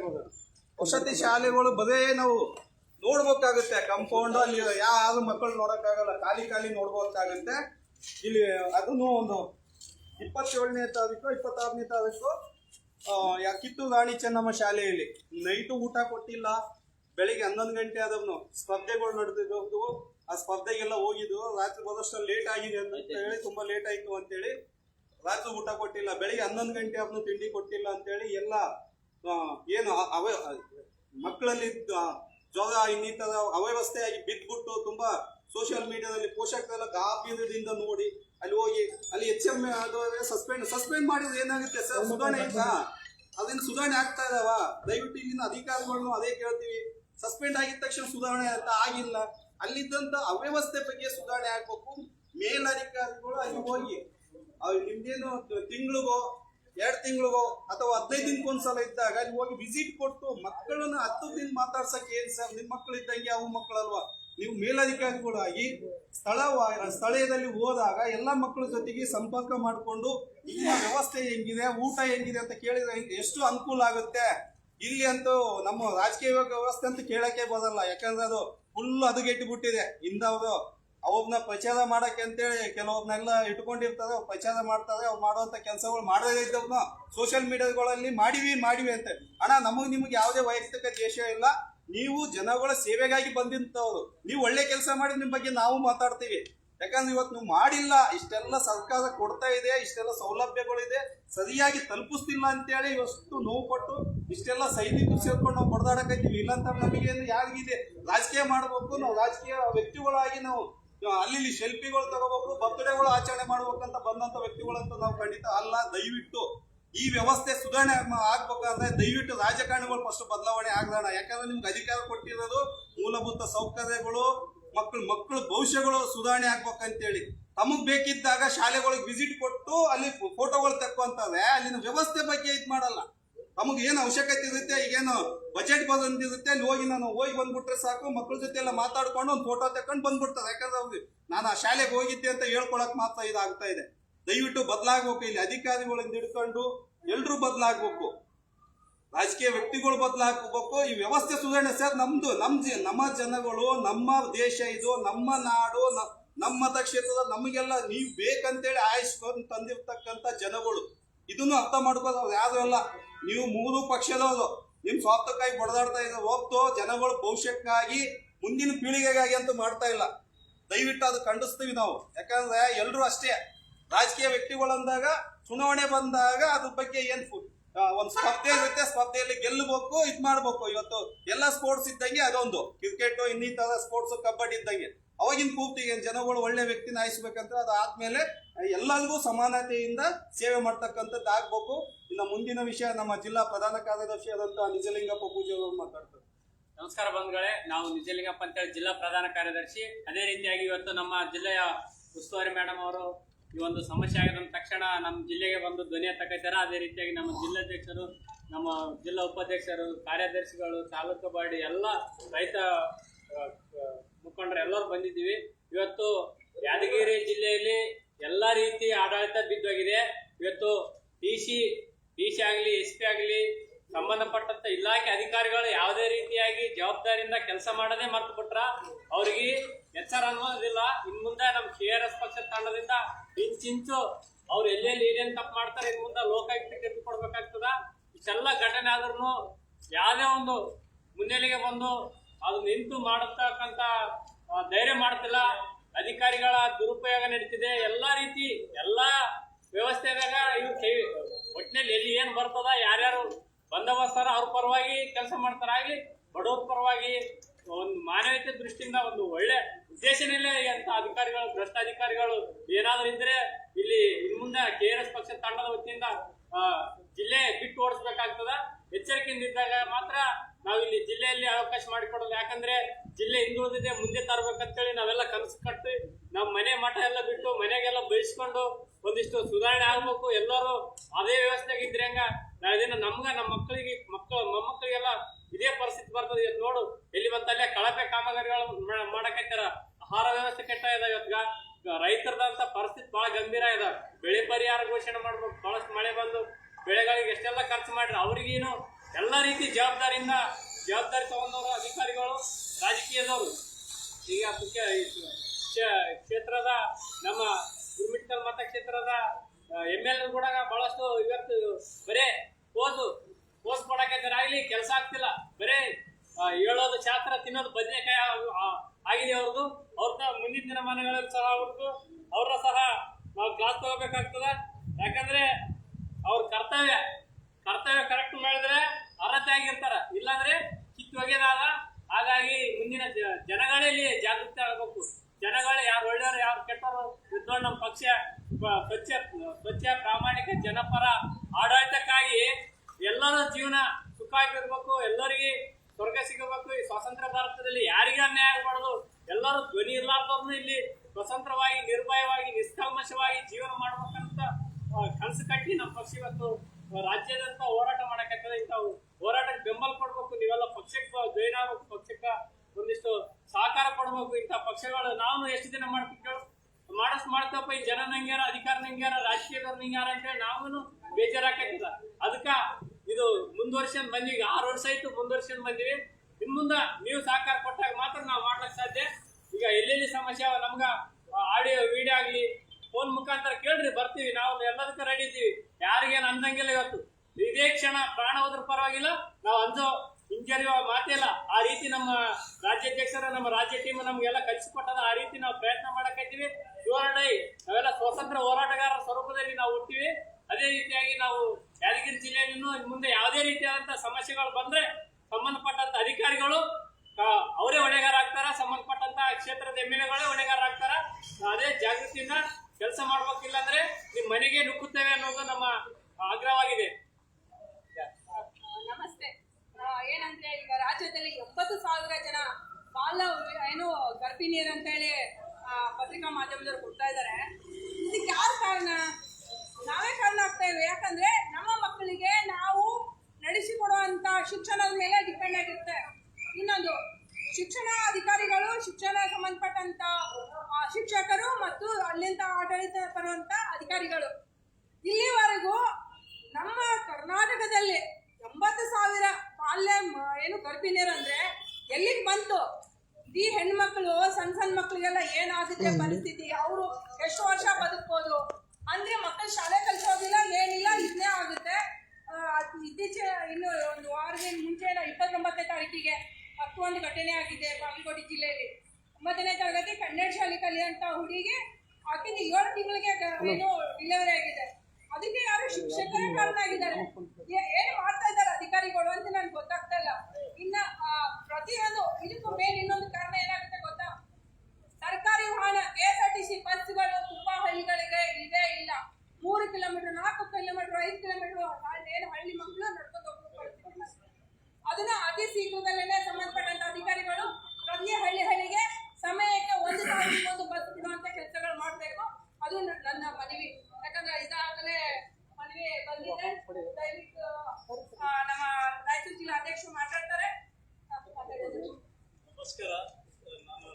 ವಸತಿ ಶಾಲೆಗಳು ಬದೇ ನಾವು ನೋಡ್ಬೇಕಾಗುತ್ತೆ ಕಂಪೌಂಡ್ ಅಲ್ಲಿ ಯಾರು ಮಕ್ಕಳು ನೋಡೋಕ್ಕಾಗಲ್ಲ ಖಾಲಿ ಖಾಲಿ ನೋಡ್ಬೇಕಾಗುತ್ತೆ. ಇಲ್ಲಿ ಅದನ್ನು ಒಂದು ಇಪ್ಪತ್ತೇಳನೇ ತಾರೀಕು ಇಪ್ಪತ್ತಾರನೇ ತಾರೀಕು ಕಿತ್ತು ರಾಣಿ ಚೆನ್ನಮ್ಮ ಶಾಲೆಯಲ್ಲಿ. ನೈಟು ಊಟ ಕೊಟ್ಟಿಲ್ಲ ಬೆಳಿಗ್ಗೆ ಹನ್ನೊಂದು ಗಂಟೆ ಆದವ್ನು ಸ್ಪರ್ಧೆಗಳು ನಡೆದಿದ್ದು ಆ ಸ್ಪರ್ಧೆಗೆಲ್ಲ ಹೋಗಿದ್ದು ರಾತ್ರಿ ಬರೋಷ್ಟು ಲೇಟ್ ಆಗಿದೆ ಅಂತ ಹೇಳಿ ತುಂಬಾ ಲೇಟ್ ಆಯ್ತು ಅಂತೇಳಿ ರಾತ್ರಿ ಊಟ ಕೊಟ್ಟಿಲ್ಲ ಬೆಳಿಗ್ಗೆ ಹನ್ನೊಂದು ಗಂಟೆ ಅವನು ತಿಂಡಿ ಕೊಟ್ಟಿಲ್ಲ ಅಂತೇಳಿ ಎಲ್ಲ ಏನು ಅವ ಮಕ್ಕಳಲ್ಲಿ ಜ್ವರ ಇನ್ನಿತರ ಅವ್ಯವಸ್ಥೆಯಾಗಿ ಬಿದ್ದ್ಬಿಟ್ಟು ತುಂಬಾ ಸೋಷಿಯಲ್ ಮೀಡಿಯಾದಲ್ಲಿ ಪೋಷಕರೆಲ್ಲ ಗಾಂಭೀರ್ಯದಿಂದ ನೋಡಿ ಅಲ್ಲಿ ಹೋಗಿ ಅಲ್ಲಿ ಎಚ್ ಎಂ ಸಸ್ಪೆಂಡ್ ಸಸ್ಪೆಂಡ್ ಮಾಡಿದ್ರೆ ಏನಾಗುತ್ತೆ ಸರ್? ಸುಧಾರಣೆ ಆಯ್ತಾ? ಅದನ್ನ ಸುಧಾರಣೆ ಆಗ್ತಾ ಇದಾವ? ದಯವಿಟ್ಟು ಇಲ್ಲಿನ ಅಧಿಕಾರಿಗಳನ್ನು ಅದೇ ಕೇಳ್ತೀವಿ. ಸಸ್ಪೆಂಡ್ ಆಗಿದ ತಕ್ಷಣ ಸುಧಾರಣೆ ಅಂತ ಆಗಿಲ್ಲ. ಅಲ್ಲಿದ್ದಂತ ಅವ್ಯವಸ್ಥೆ ಬಗ್ಗೆ ಸುಧಾರಣೆ ಆಗ್ಬೇಕು. ಮೇಲಧಿಕಾರಿಗಳು ಅಲ್ಲಿ ಹೋಗಿ ನಿಮ್ದೇನು ತಿಂಗಳಿಗೋ ಎರಡು ತಿಂಗಳಿಗೋ ಅಥವಾ ಹದಿನೈದು ದಿನಕ್ಕೊಂದ್ಸಲ ಇದ್ದಾಗ ಅಲ್ಲಿ ಹೋಗಿ ವಿಸಿಟ್ ಕೊಟ್ಟು ಮಕ್ಕಳನ್ನ ಹತ್ತು ದಿನ ಮಾತಾಡ್ಸಕ್ಕೆ ಏನ್ ಸರ್? ನಿಮ್ಮ ಮಕ್ಕಳು ಇದ್ದಂಗೆ ಅವು ಮಕ್ಕಳಲ್ವಾ? ನೀವು ಮೇಲಧಿಕಾರಿಗಳಾಗಿ ಸ್ಥಳ ಸ್ಥಳದಲ್ಲಿ ಹೋದಾಗ ಎಲ್ಲ ಮಕ್ಕಳ ಜೊತೆಗೆ ಸಂಪರ್ಕ ಮಾಡಿಕೊಂಡು ಇಲ್ಲಿನ ವ್ಯವಸ್ಥೆ ಹೆಂಗಿದೆ, ಊಟ ಹೆಂಗಿದೆ ಅಂತ ಕೇಳಿದ್ರೆ ಎಷ್ಟು ಅನುಕೂಲ ಆಗುತ್ತೆ? ಇಲ್ಲಿ ಅಂತೂ ನಮ್ಮ ರಾಜಕೀಯ ವ್ಯವಸ್ಥೆ ಅಂತ ಕೇಳಕ್ಕೆ ಬರಲ್ಲ. ಯಾಕಂದ್ರೆ ಅದು ಫುಲ್ ಹದಗೆಟ್ಟು ಬಿಟ್ಟಿದೆ ಇಂದ ಅವರು ಅವ್ರನ್ನ ಪ್ರಚಾರ ಮಾಡಕ್ಕೆ ಅಂತೇಳಿ ಕೆಲವೊಬ್ನೆಲ್ಲ ಇಟ್ಕೊಂಡಿರ್ತಾರೆ ಅವ್ರು ಪ್ರಚಾರ ಮಾಡ್ತಾರೆ, ಅವ್ರು ಮಾಡುವಂತ ಕೆಲಸಗಳು ಮಾಡದೇ ಇದ್ದವ್ರನ್ನ ಸೋಷಿಯಲ್ ಮೀಡಿಯಾಗಳಲ್ಲಿ ಮಾಡಿವಿ ಮಾಡಿವಿ ಅಂತ ಅಣ್ಣ, ನಮಗ್ ನಿಮ್ಗೆ ಯಾವುದೇ ವೈಯಕ್ತಿಕ ದ್ವೇಷ ಇಲ್ಲ. ನೀವು ಜನಗಳ ಸೇವೆಗಾಗಿ ಬಂದಿಂತವ್ರು. ನೀವು ಒಳ್ಳೆ ಕೆಲಸ ಮಾಡಿ ನಿಮ್ ಬಗ್ಗೆ ನಾವು ಮಾತಾಡ್ತೀವಿ. ಯಾಕಂದ್ರೆ ಇವತ್ತು ನೀವು ಮಾಡಿಲ್ಲ. ಇಷ್ಟೆಲ್ಲ ಸರ್ಕಾರ ಕೊಡ್ತಾ ಇದೆ, ಇಷ್ಟೆಲ್ಲ ಸೌಲಭ್ಯಗಳಿದೆ. ಸರಿಯಾಗಿ ತಲುಪಿಸ್ತಿಲ್ಲ ಅಂತೇಳಿ ಇವಷ್ಟು ನೋವು ಕೊಟ್ಟು, ಇಷ್ಟೆಲ್ಲ ಸೈನಿಕರು ಸೇರ್ಕೊಂಡು ನಾವು ಅಂತ ಇಲ್ಲಂತ ನಮಗೆ ಯಾರಿಗಿದೆ? ರಾಜಕೀಯ ಮಾಡಬೇಕು. ನಾವು ರಾಜಕೀಯ ವ್ಯಕ್ತಿಗಳಾಗಿ ನಾವು ಅಲ್ಲಿ ಸೆಲ್ಫಿಗಳು ತಗೋಬೇಕು ಬರ್ತ್ಡೇಗಳು ಆಚರಣೆ ಮಾಡ್ಬೇಕಂತ ಬಂದಂತ ವ್ಯಕ್ತಿಗಳಂತ ನಾವು ಖಂಡಿತ ಅಲ್ಲ. ದಯವಿಟ್ಟು ಈ ವ್ಯವಸ್ಥೆ ಸುಧಾರಣೆ ಆಗ್- ಆಗ್ಬೇಕಂದ್ರೆ ದಯವಿಟ್ಟು ರಾಜಕಾರಣಿಗಳು ಫಸ್ಟ್ ಬದಲಾವಣೆ ಆಗದಾಣ ಯಾಕಂದ್ರೆ ನಿಮ್ಗೆ ಅಧಿಕಾರ ಕೊಟ್ಟಿರೋದು ಮೂಲಭೂತ ಸೌಕರ್ಯಗಳು ಮಕ್ಕಳು ಮಕ್ಕಳ ಭವಿಷ್ಯಗಳು ಸುಧಾರಣೆ ಆಗ್ಬೇಕಂತೇಳಿ. ತಮಗ್ ಬೇಕಿದ್ದಾಗ ಶಾಲೆಗಳಿಗೆ ವಿಸಿಟ್ ಕೊಟ್ಟು ಅಲ್ಲಿ ಫೋಟೋಗಳು ತಕ್ಕೊಂತವೆ ಅಲ್ಲಿನ ವ್ಯವಸ್ಥೆ ಬಗ್ಗೆ ಇದು ಮಾಡಲ್ಲ. ನಮಗೆ ಏನು ಅವಶ್ಯಕತೆ ಇರುತ್ತೆ ಈಗೇನು ಬಜೆಟ್ ಬಂದಿರುತ್ತೆ ಅಲ್ಲಿ ಹೋಗಿ ನಾನು ಹೋಗಿ ಬಂದ್ಬಿಟ್ರೆ ಸಾಕು ಮಕ್ಕಳ ಜೊತೆ ಎಲ್ಲ ಮಾತಾಡ್ಕೊಂಡು ಒಂದು ಫೋಟೋ ತಕೊಂಡು ಬಂದ್ಬಿಡ್ತಾರೆ. ಯಾಕಂದ್ರೆ ಅವ್ರಿಗೆ ನಾನು ಆ ಶಾಲೆಗೆ ಹೋಗಿದ್ದೆ ಅಂತ ಹೇಳ್ಕೊಳಕ್ ಮಾತ್ರ ಇದಾಗ್ತಾ ಇದೆ. ದಯವಿಟ್ಟು ಬದಲಾಗಬೇಕು, ಇಲ್ಲಿ ಅಧಿಕಾರಿಗಳಿಂದ ಹಿಡ್ಕೊಂಡು ಎಲ್ಲರೂ ಬದಲಾಗಬೇಕು. ರಾಜಕೀಯ ವ್ಯಕ್ತಿಗಳು ಬದಲಾಗಬೇಕು, ಈ ವ್ಯವಸ್ಥೆ ಸುಧಾರಣೆ ಸರ್, ನಮ್ದು ನಮ್ ನಮ್ಮ ಜನಗಳು, ನಮ್ಮ ದೇಶ ಇದು, ನಮ್ಮ ನಾಡು ನಮ್ಮ ಮತಕ್ಷೇತ್ರದ ನಮಗೆಲ್ಲ ನೀವು ಬೇಕಂತೇಳಿ ಆಯ್ಸ್ಕೊಂಡು ತಂದಿರ್ತಕ್ಕಂಥ ಜನಗಳು. ಇದನ್ನು ಅರ್ಥ ಮಾಡ್ಕೋದು ಯಾರು ಅಲ್ಲ ನೀವು ಮೂರು ಪಕ್ಷದವರು, ನಿಮ್ ಸ್ವಾರ್ಥಕ್ಕಾಗಿ ಬಡದಾಡ್ತಾ ಇದ್ರೆ ಹೋಗ್ತು, ಜನಗಳು ಭವಿಷ್ಯಕ್ಕಾಗಿ, ಮುಂದಿನ ಪೀಳಿಗೆಗಾಗಿ ಅಂತ ಮಾಡ್ತಾ ಇಲ್ಲ. ದಯವಿಟ್ಟು ಅದು ಖಂಡಿಸ್ತೀವಿ ನಾವು. ಯಾಕಂದ್ರೆ ಎಲ್ಲರೂ ಅಷ್ಟೇ. ರಾಜಕೀಯ ವ್ಯಕ್ತಿಗಳಂದಾಗ ಚುನಾವಣೆ ಬಂದಾಗ ಅದ್ರ ಬಗ್ಗೆ ಏನ್ ಒಂದ್ ಸ್ಪರ್ಧೆ ಇರುತ್ತೆ, ಸ್ಪರ್ಧೆಯಲ್ಲಿ ಗೆಲ್ಲಬೇಕು, ಇದ್ ಮಾಡ್ಬೇಕು. ಇವತ್ತು ಎಲ್ಲ ಸ್ಪೋರ್ಟ್ಸ್ ಇದ್ದಂಗೆ ಅದೊಂದು. ಕ್ರಿಕೆಟ್ ಇನ್ನಿತರ ಸ್ಪೋರ್ಟ್ಸ್ ಕಬಡ್ಡಿ ಇದ್ದಂಗೆ. ಅವಾಗಿನ ಪೂರ್ತಿಗೆ ಜನಗಳು ಒಳ್ಳೆ ವ್ಯಕ್ತಿನ ಅದು ಅದಾದ್ಮೇಲೆ ಎಲ್ಲರಿಗೂ ಸಮಾನತೆಯಿಂದ ಸೇವೆ ಮಾಡ್ತಕ್ಕಂಥದ್ದು ಆಗ್ಬೇಕು. ಇನ್ನು ಮುಂದಿನ ವಿಷಯ ನಮ್ಮ ಜಿಲ್ಲಾ ಪ್ರಧಾನ ಕಾರ್ಯದರ್ಶಿ ಆದಂತಹ ನಿಜಲಿಂಗಪ್ಪ ಪೂಜೆ ಅವರು ಮಾತಾಡ್ತಾರೆ. ನಮಸ್ಕಾರ ಬಂಧುಗಳೇ, ನಾವು ನಿಜಲಿಂಗಪ್ಪ ಅಂತೇಳಿ ಜಿಲ್ಲಾ ಪ್ರಧಾನ ಕಾರ್ಯದರ್ಶಿ. ಅದೇ ರೀತಿಯಾಗಿ ಇವತ್ತು ನಮ್ಮ ಜಿಲ್ಲೆಯ ಉಸ್ತುವಾರಿ ಮೇಡಮ್ ಅವರು ಈ ಒಂದು ಸಮಸ್ಯೆ ಆಗಿದ ತಕ್ಷಣ ನಮ್ಮ ಜಿಲ್ಲೆಗೆ ಬಂದು ಧ್ವನಿ ತಗೋತಾರೆ ಅದೇ ರೀತಿಯಾಗಿ ನಮ್ಮ ಜಿಲ್ಲಾಧ್ಯಕ್ಷರು, ನಮ್ಮ ಜಿಲ್ಲಾ ಉಪಾಧ್ಯಕ್ಷರು, ಕಾರ್ಯದರ್ಶಿಗಳು, ತಾಲೂಕು ಬಾಡಿ ಎಲ್ಲ ರೈತ ಮುಖಂಡರು ಎಲ್ಲರೂ ಬಂದಿದ್ದೀವಿ. ಇವತ್ತು ಯಾದಗಿರಿ ಜಿಲ್ಲೆಯಲ್ಲಿ ಎಲ್ಲ ರೀತಿ ಆಡಳಿತ ಬಿದ್ದೋಗಿದೆ. ಇವತ್ತು ಡಿ ಸಿ ಡಿ ಸಿ ಆಗಲಿ, ಎಸ್ ಪಿ ಆಗಲಿ ಸಂಬಂಧಪಟ್ಟಂತ ಇಲಾಖೆ ಅಧಿಕಾರಿಗಳು ಯಾವುದೇ ರೀತಿಯಾಗಿ ಜವಾಬ್ದಾರಿಯಿಂದ ಕೆಲಸ ಮಾಡದೆ ಮರ್ತು ಬಿಟ್ರ ಅವ್ರಿಗೆ ಎಚ್ಚರ ಅನ್ನೋದಿಲ್ಲ. ಇನ್ ಮುಂದೆ ನಮ್ಮ ಕೆ ಆರ್ ಎಸ್ ಪಕ್ಷದ ತಂಡದಿಂದ ಇಂಚಿಂಚು ಅವ್ರು ಎಲ್ಲೆಲ್ಲಿ ಏನೇನ್ ತಪ್ಪು ಮಾಡ್ತಾರೆ ಇನ್ ಮುಂದೆ ಲೋಕಾಯುಕ್ತಕ್ಕೆ ಎತ್ತು ಕೊಡ್ಬೇಕಾಗ್ತದ. ಇಷ್ಟೆಲ್ಲ ಘಟನೆ ಆದ್ರೂ ಯಾವುದೇ ಒಂದು ಮುನ್ನೆಲೆಗೆ ಬಂದು ಅದು ನಿಂತು ಮಾಡತಕ್ಕಂತ ಧೈರ್ಯ ಮಾಡ್ತಿಲ್ಲ. ಅಧಿಕಾರಿಗಳ ದುರುಪಯೋಗ ನಡೀತಿದೆ. ಎಲ್ಲಾ ರೀತಿ, ಎಲ್ಲಾ ವ್ಯವಸ್ಥೆದಾಗ ಇವ್ರು ಒಟ್ಟಿನಲ್ಲಿ ಎಲ್ಲಿ ಏನ್ ಬರ್ತದ, ಯಾರ್ಯಾರು ಬಂದೋಬಸ್ತಾರ ಅವ್ರ ಪರವಾಗಿ ಕೆಲಸ ಮಾಡ್ತಾರಾಗ್ಲಿ ಬಡವ್ರ ಪರವಾಗಿ ಒಂದು ಮಾನವೀಯತೆ ದೃಷ್ಟಿಯಿಂದ ಒಂದು ಒಳ್ಳೆ ಉದ್ದೇಶನಲ್ಲೇ ಅಂತ ಅಧಿಕಾರಿಗಳು ಭ್ರಷ್ಟಾಧಿಕಾರಿಗಳು ಏನಾದ್ರೂ ಇದ್ರೆ ಇಲ್ಲಿ ಇನ್ ಮುಂದೆ ಕೆ ಆರ್ ಎಸ್ ಪಕ್ಷದ ತಂಡದ ವತಿಯಿಂದ ಜಿಲ್ಲೆ ಬಿಟ್ಟು ಓಡಿಸ್ಬೇಕಾಗ್ತದ. ಎಚ್ಚರಿಕೆಯಿಂದ ಇದ್ದಾಗ ಮಾತ್ರ ನಾವು ಇಲ್ಲಿ ಜಿಲ್ಲೆಯಲ್ಲಿ ಅವಕಾಶ ಮಾಡಿಕೊಡೋದು. ಯಾಕಂದ್ರೆ ಜಿಲ್ಲೆ ಹಿಂದುಳಿದಿದೆ ಮುಂದೆ ತರಬೇಕಂತೇಳಿ ನಾವೆಲ್ಲ ಕನಸು ಕಟ್ಟಿ ನಮ್ಮ ಮನೆ ಮಠ ಎಲ್ಲ ಬಿಟ್ಟು ಮನೆಗೆಲ್ಲ ಬಯಸ್ಕೊಂಡು ಒಂದಿಷ್ಟು ಸುಧಾರಣೆ ಆಗ್ಬೇಕು. ಎಲ್ಲರೂ ಅದೇ ವ್ಯವಸ್ಥೆಗೆ ಇದ್ರೆ ಹಂಗ? ನಾಳೆ ದಿನ ನಮ್ಗ ನಮ್ಮ ಮಕ್ಕಳಿಗೆ ಮಕ್ಕಳು ಮೊಮ್ಮಕ್ಕಳಿಗೆಲ್ಲ ಇದೇ ಪರಿಸ್ಥಿತಿ ಬರ್ತದೆ. ಇವತ್ತು ನೋಡು, ಎಲ್ಲಿ ಬಂತಲ್ಲೇ ಕಳಪೆ ಕಾಮಗಾರಿಗಳು ಮಾಡಕೈತಾರ ಆಹಾರ ವ್ಯವಸ್ಥೆ ಕೆಟ್ಟ ಇದೆ ಇವತ್ಗ ರೈತರದಂತ ಪರಿಸ್ಥಿತಿ ಬಹಳ ಗಂಭೀರ ಇದೆ. ಬೆಳೆ ಪರಿಹಾರ ಘೋಷಣೆ ಮಾಡ್ಬೇಕು. ಬಹಳಷ್ಟು ಮಳೆ ಬಂದು ಬೆಳೆಗಳಿಗೆ ಎಷ್ಟೆಲ್ಲ ಖರ್ಚು ಮಾಡ್ರಿ. ಅವ್ರಿಗೇನು ಎಲ್ಲ ರೀತಿ ಜವಾಬ್ದಾರಿಯಿಂದ, ಜವಾಬ್ದಾರಿ ತಗೊಂಡವರು ಅಧಿಕಾರಿಗಳು, ರಾಜಕೀಯದವರು. ಈಗ ಮುಖ್ಯ ಕ್ಷೇತ್ರದ ನಮ್ಮ ಗುರುಮಿಟ್ಟಲ್ ಮತಕ್ಷೇತ್ರದ ಎಂ ಎಲ್ ಕೂಡ ಬಹಳಷ್ಟು ಇವತ್ತು ಬರೇ ಓದು ಓದ್ ಮಾಡಕತ್ತರ ಆಗಲಿ, ಕೆಲಸ ಆಗ್ತಿಲ್ಲ. ಬರೇ ಹೇಳೋದು ಶಾಸ್ತ್ರ ತಿನ್ನೋದು ಬದನೆಕಾಯಿ ಆಗಿದೆ ಅವ್ರದ್ದು. ಅವ್ರ ಮುಂದಿನ ದಿನಮಾನಗಳಲ್ಲಿ ಸಹ ಅವ್ರದ್ದು. ಅವ್ರ ಸಹ ನಾವು ಕ್ಲಾಸ್ ತಗೋಬೇಕಾಗ್ತದೆ. ಯಾಕಂದ್ರೆ ಅವ್ರ ಕರ್ತವ್ಯ ಕರ್ತವ್ಯ ಕರೆಕ್ಟ್ ಮಾಡಿದ್ರೆ ಅರ್ಹತೆ ಆಗಿರ್ತಾರ. ಇಲ್ಲಾಂದ್ರೆ ಕಿತ್ತು ಒಗೆದಾದ. ಹಾಗಾಗಿ ಮುಂದಿನ ಜನಗಳಲ್ಲಿ ಜಾಗೃತಿ ಆಗಬೇಕು. ಜನಗಳು ಯಾರು ಒಳ್ಳೆಯವರು, ಯಾರು ಕೆಟ್ಟವರು ಇದ್ಕೊಂಡು ನಮ್ಮ ಪಕ್ಷ ಪಕ್ಷ ಸ್ವಚ್ಛ ಸ್ವಚ್ಛ ಪ್ರಾಮಾಣಿಕ ಜನಪರ ಆಡಳಿತಕ್ಕಾಗಿ ಎಲ್ಲರ ಜೀವನ ಸುಖ ಆಗಿರ್ಬೇಕು. ಎಲ್ಲರಿಗೆ ಸ್ವರ್ಗ ಸಿಗಬೇಕು. ಈ ಸ್ವಾತಂತ್ರ್ಯ ಭಾರತದಲ್ಲಿ ಯಾರಿಗೂ ಅನ್ಯಾಯ ಆಗಬಾರ್ದು. ಎಲ್ಲರೂ ಧ್ವನಿ ಇರ್ಲಾರ್ದವ್ರನ್ನು ಇಲ್ಲಿ ಸ್ವತಂತ್ರವಾಗಿ, ನಿರ್ಭಯವಾಗಿ, ನಿಷ್ಕಲ್ಮಶವಾಗಿ ಜೀವನ ಮಾಡ್ಬೇಕಂತ ಕನಸು ಕಟ್ಟಿ ನಮ್ಮ ಪಕ್ಷ ಇವತ್ತು ರಾಜ್ಯದಂತ ಹೋರಾಟ ಮಾಡಕತ್ತದೆ ಇಂಥ ಹೋರಾಟಕ್ಕೆ ಬೆಂಬಲ ಕೊಡ್ಬೇಕು ನೀವೆಲ್ಲ ಪಕ್ಷಕ್ಕೆ ಜೈನ್ ಆಗ್ಬೇಕು ಪಕ್ಷಕ್ಕೆ ಒಂದಿಷ್ಟು ಸಹಕಾರ ಕೊಡ್ಬೇಕು ಇಂಥ ಪಕ್ಷಗಳು ನಾವು ಎಷ್ಟು ದಿನ ಮಾಡ್ತೀವಿ ಕೇಳು ಮಾಡಸ್ ಮಾಡ್ತಪ್ಪ ಈ ಜನ ನಂಗ್ಯಾರ ಅಧಿಕಾರ ನಂಗ್ಯಾರ ರಾಜಕೀಯದವ್ರು ಅಂತ ಅಂತೇಳಿ ನಾವು ಬೇಜಾರಾಕತ್ತಿಲ್ಲ ಅದಕ್ಕ ಇದು ಮುಂದುವರ್ಸ್ಕೊಂಡ್ ಬಂದ್ವಿ. ಈಗ ಆರು ವರ್ಷ ಆಯ್ತು ಮುಂದುವರ್ಸ್ಕೊಂಡ್ ಬಂದಿವಿ ಇನ್ ಮುಂದ ನೀವು ಸಹಕಾರ ಕೊಟ್ಟಾಗ ಮಾತ್ರ ನಾವು ಮಾಡ್ಲಿಕ್ಕೆ ಸಾಧ್ಯ ಈಗ ಎಲ್ಲೆಲ್ಲಿ ಸಮಸ್ಯೆ ಅವ ನಮ್ಗ ಆಡಿಯೋ ವಿಡಿಯೋ ಆಗ್ಲಿ ಫೋನ್ ಮುಖಾಂತರ ಕೇಳ್ರಿ ಬರ್ತೀವಿ ನಾವು ಎಲ್ಲದಕ್ಕೂ ರೆಡಿ ಇದ್ದೀವಿ ಯಾರಿಗೇನು ಅಂದಂಗಿಲ್ಲ ಇವತ್ತು ಇದೇ ಕ್ಷಣ ಪ್ರಾಣ ಹೋದ್ರ ಪರವಾಗಿಲ್ಲ ನಾವು ಅಂಜೋ ಹಿಂಜರಿಯುವ ಮಾತಿಲ್ಲ ಆ ರೀತಿ ನಮ್ಮ ರಾಜ್ಯಾಧ್ಯಕ್ಷರು ನಮ್ಮ ರಾಜ್ಯ ಟೀಮ್ ನಮ್ಗೆಲ್ಲ ಕಲಿಸಿಕೊಟ್ಟದ ಆ ರೀತಿ ನಾವು ಪ್ರಯತ್ನ ಮಾಡಕತ್ತೀವಿ ಡೈ ನಾವೆಲ್ಲ ಸ್ವಾತಂತ್ರ್ಯ ಹೋರಾಟಗಾರರ ಸ್ವರೂಪದಲ್ಲಿ ನಾವು ಹುಟ್ಟಿವಿ ಅದೇ ರೀತಿಯಾಗಿ ನಾವು ಯಾದಗಿರಿ ಜಿಲ್ಲೆಯಲ್ಲಿ ಇನ್ನು ಮುಂದೆ ಯಾವುದೇ ರೀತಿಯಾದಂತಹ ಸಮಸ್ಯೆಗಳು ಬಂದ್ರೆ ಸಂಬಂಧಪಟ್ಟಂತ ಅಧಿಕಾರಿಗಳು ಆ, ಅವರೇ ಹೊಣೆಗಾರ ಆಗ್ತಾರ ಸಂಬಂಧಪಟ್ಟಂತ ಕ್ಷೇತ್ರದ ಎಂ ಎಲ್ ಎಗಳೇ ಹೊಣೆಗಾರ ಆಗ್ತಾರ ಅದೇ ಜಾಗೃತಿಯಿಂದ ಕೆಲಸ ಅಂದ್ರೆ ನಿಮ್ ಮನೆಗೆ ನುಗ್ಗುತ್ತೇವೆ ಅನ್ನೋದು ನಮ್ಮ ಆಗ್ರಹವಾಗಿದೆ. ನಮಸ್ತೆ. ಏನಂದ್ರೆ ಈಗ ರಾಜ್ಯದಲ್ಲಿ ಎಂಬತ್ತು ಸಾವಿರ ಜನ ಬಾಲ ಏನು ಗರ್ಭಿಣಿಯರು ಅಂತೇಳಿ ಹೇಳಿ ಪತ್ರಿಕಾ ಮಾಧ್ಯಮದವರು ಕೊಡ್ತಾ ಇದ್ದಾರೆ. ಇದಕ್ಕೆ ಯಾರು ಕಾರಣ? ನಾವೇ ಕಾರಣ ಆಗ್ತಾ ಇವೆ ಯಾಕಂದ್ರೆ ನಮ್ಮ ಮಕ್ಕಳಿಗೆ ನಾವು ನಡೆಸಿಕೊಡುವಂತ ಶಿಕ್ಷಣದ ಮೇಲೆ ಡಿಪೆಂಡ್ ಆಗಿರುತ್ತೆ? ಇನ್ನೊಂದು ಶಿಕ್ಷಣ ಅಧಿಕಾರಿಗಳು ಶಿಕ್ಷಣ ಸಂಬಂಧಪಟ್ಟಂತ ಶಿಕ್ಷಕರು ಮತ್ತು ಅಲ್ಲಿಂದ ಆಡಳಿತ ಬರುವಂತ ಅಧಿಕಾರಿಗಳು. ಇಲ್ಲಿವರೆಗೂ ನಮ್ಮ ಕರ್ನಾಟಕದಲ್ಲಿ ಎಂಬತ್ತು ಸಾವಿರ ಬಾಲ್ಯ ಏನು ಗರ್ಭಿಣಿಯರು ಅಂದ್ರೆ ಎಲ್ಲಿಗೆ ಬಂತು? ಈ ಹೆಣ್ಮಕ್ಳು ಸಣ್ಣ ಸಣ್ಣ ಮಕ್ಳಿಗೆಲ್ಲ ಏನಾಗುತ್ತೆ ಪರಿಸ್ಥಿತಿ? ಅವರು ಎಷ್ಟು ವರ್ಷ ಬದುಕ್ಬೋದು? ಅಂದ್ರೆ ಮಕ್ಕಳು ಶಾಲೆ ಕಲಿಸೋದಿಲ್ಲ ಏನಿಲ್ಲ ಇದನ್ನೇ ಆಗುತ್ತೆ. ಇತ್ತೀಚೆ ಇನ್ನು ಒಂದು ವಾರದಿಂದ ಮುಂಚೆ ಇಪ್ಪತ್ತೊಂಬತ್ತನೇ ತಾರೀಕಿಗೆ ಮತ್ತೊಂದು ಘಟನೆ ಆಗಿದೆ ಬಾಗಲಕೋಟೆ ಜಿಲ್ಲೆಯಲ್ಲಿ. ಒಂಬತ್ತನೇ ತರಗತಿ ಕನ್ನಡ ಶಾಲೆ ಕಲಿಯುವಂತ ಹುಡುಗಿ ಆಕೆಗೆ ಏಳು ತಿಂಗಳಿಗೆ ಏನು ಡಿಲಿವರಿ ಆಗಿದೆ. ಅದಕ್ಕೆ ಯಾರು ಶಿಕ್ಷಕರೇ ಕಾರಣ ಆಗಿದ್ದಾರೆ ಏನು ಮಾಡ್ತಾ ಇದ್ದಾರೆ ಅಧಿಕಾರಿಗಳು ಅಂತ ನನ್ಗೆ ಗೊತ್ತಾಗ್ತಾ ಇಲ್ಲ. ಇನ್ನ ಪ್ರತಿಯೊಂದು ಇದಕ್ಕೂ ಮೇನ್ ಇನ್ನೊಂದು ಕಾರಣ ಏನಾಗುತ್ತೆ ಗೊತ್ತಾ? ಸರ್ಕಾರಿ ವಾಹನ ಕೆಎಸ್ಆರ್ಟಿಸಿ ಬಸ್ಗಳು ತುಂಬಾ ಹಳ್ಳಿಗಳಿಗೆ ಇದೆ ಇಲ್ಲ. ಮೂರು ಕಿಲೋಮೀಟರ್ ನಾಲ್ಕು ಕಿಲೋಮೀಟರ್ ಐದು ಕಿಲೋಮೀಟರ್ ಏನು ಹಳ್ಳಿ ಮಕ್ಕಳು. ಅದನ್ನ ಅತಿ ಶೀಘ್ರದಲ್ಲೇ ಸಂಬಂಧಪಟ್ಟಂತ ಅಧಿಕಾರಿಗಳು ಪ್ರತಿ ಹಳ್ಳಿ ಹಳ್ಳಿಗೆ ಸಮಯಕ್ಕೆ ಒಂದು ತಾರೀಕಿಗೆ ಒಂದು ಬಸ್ ಬಿಡುವಂತ ಕೆಲಸಗಳು ಮಾಡಬೇಕು ಅದು ನನ್ನ ಮನವಿ. ಯಾಕಂದ್ರೆ ಇದಾಗಲೇ ಮನವಿ ಬಂದಿದೆ. ದಯವಿಟ್ಟು ನಮ್ಮ ರಾಯಚೂರು ಜಿಲ್ಲಾ ಅಧ್ಯಕ್ಷರು ಮಾತಾಡ್ತಾರೆ. ನಮಸ್ಕಾರ. ನಾನು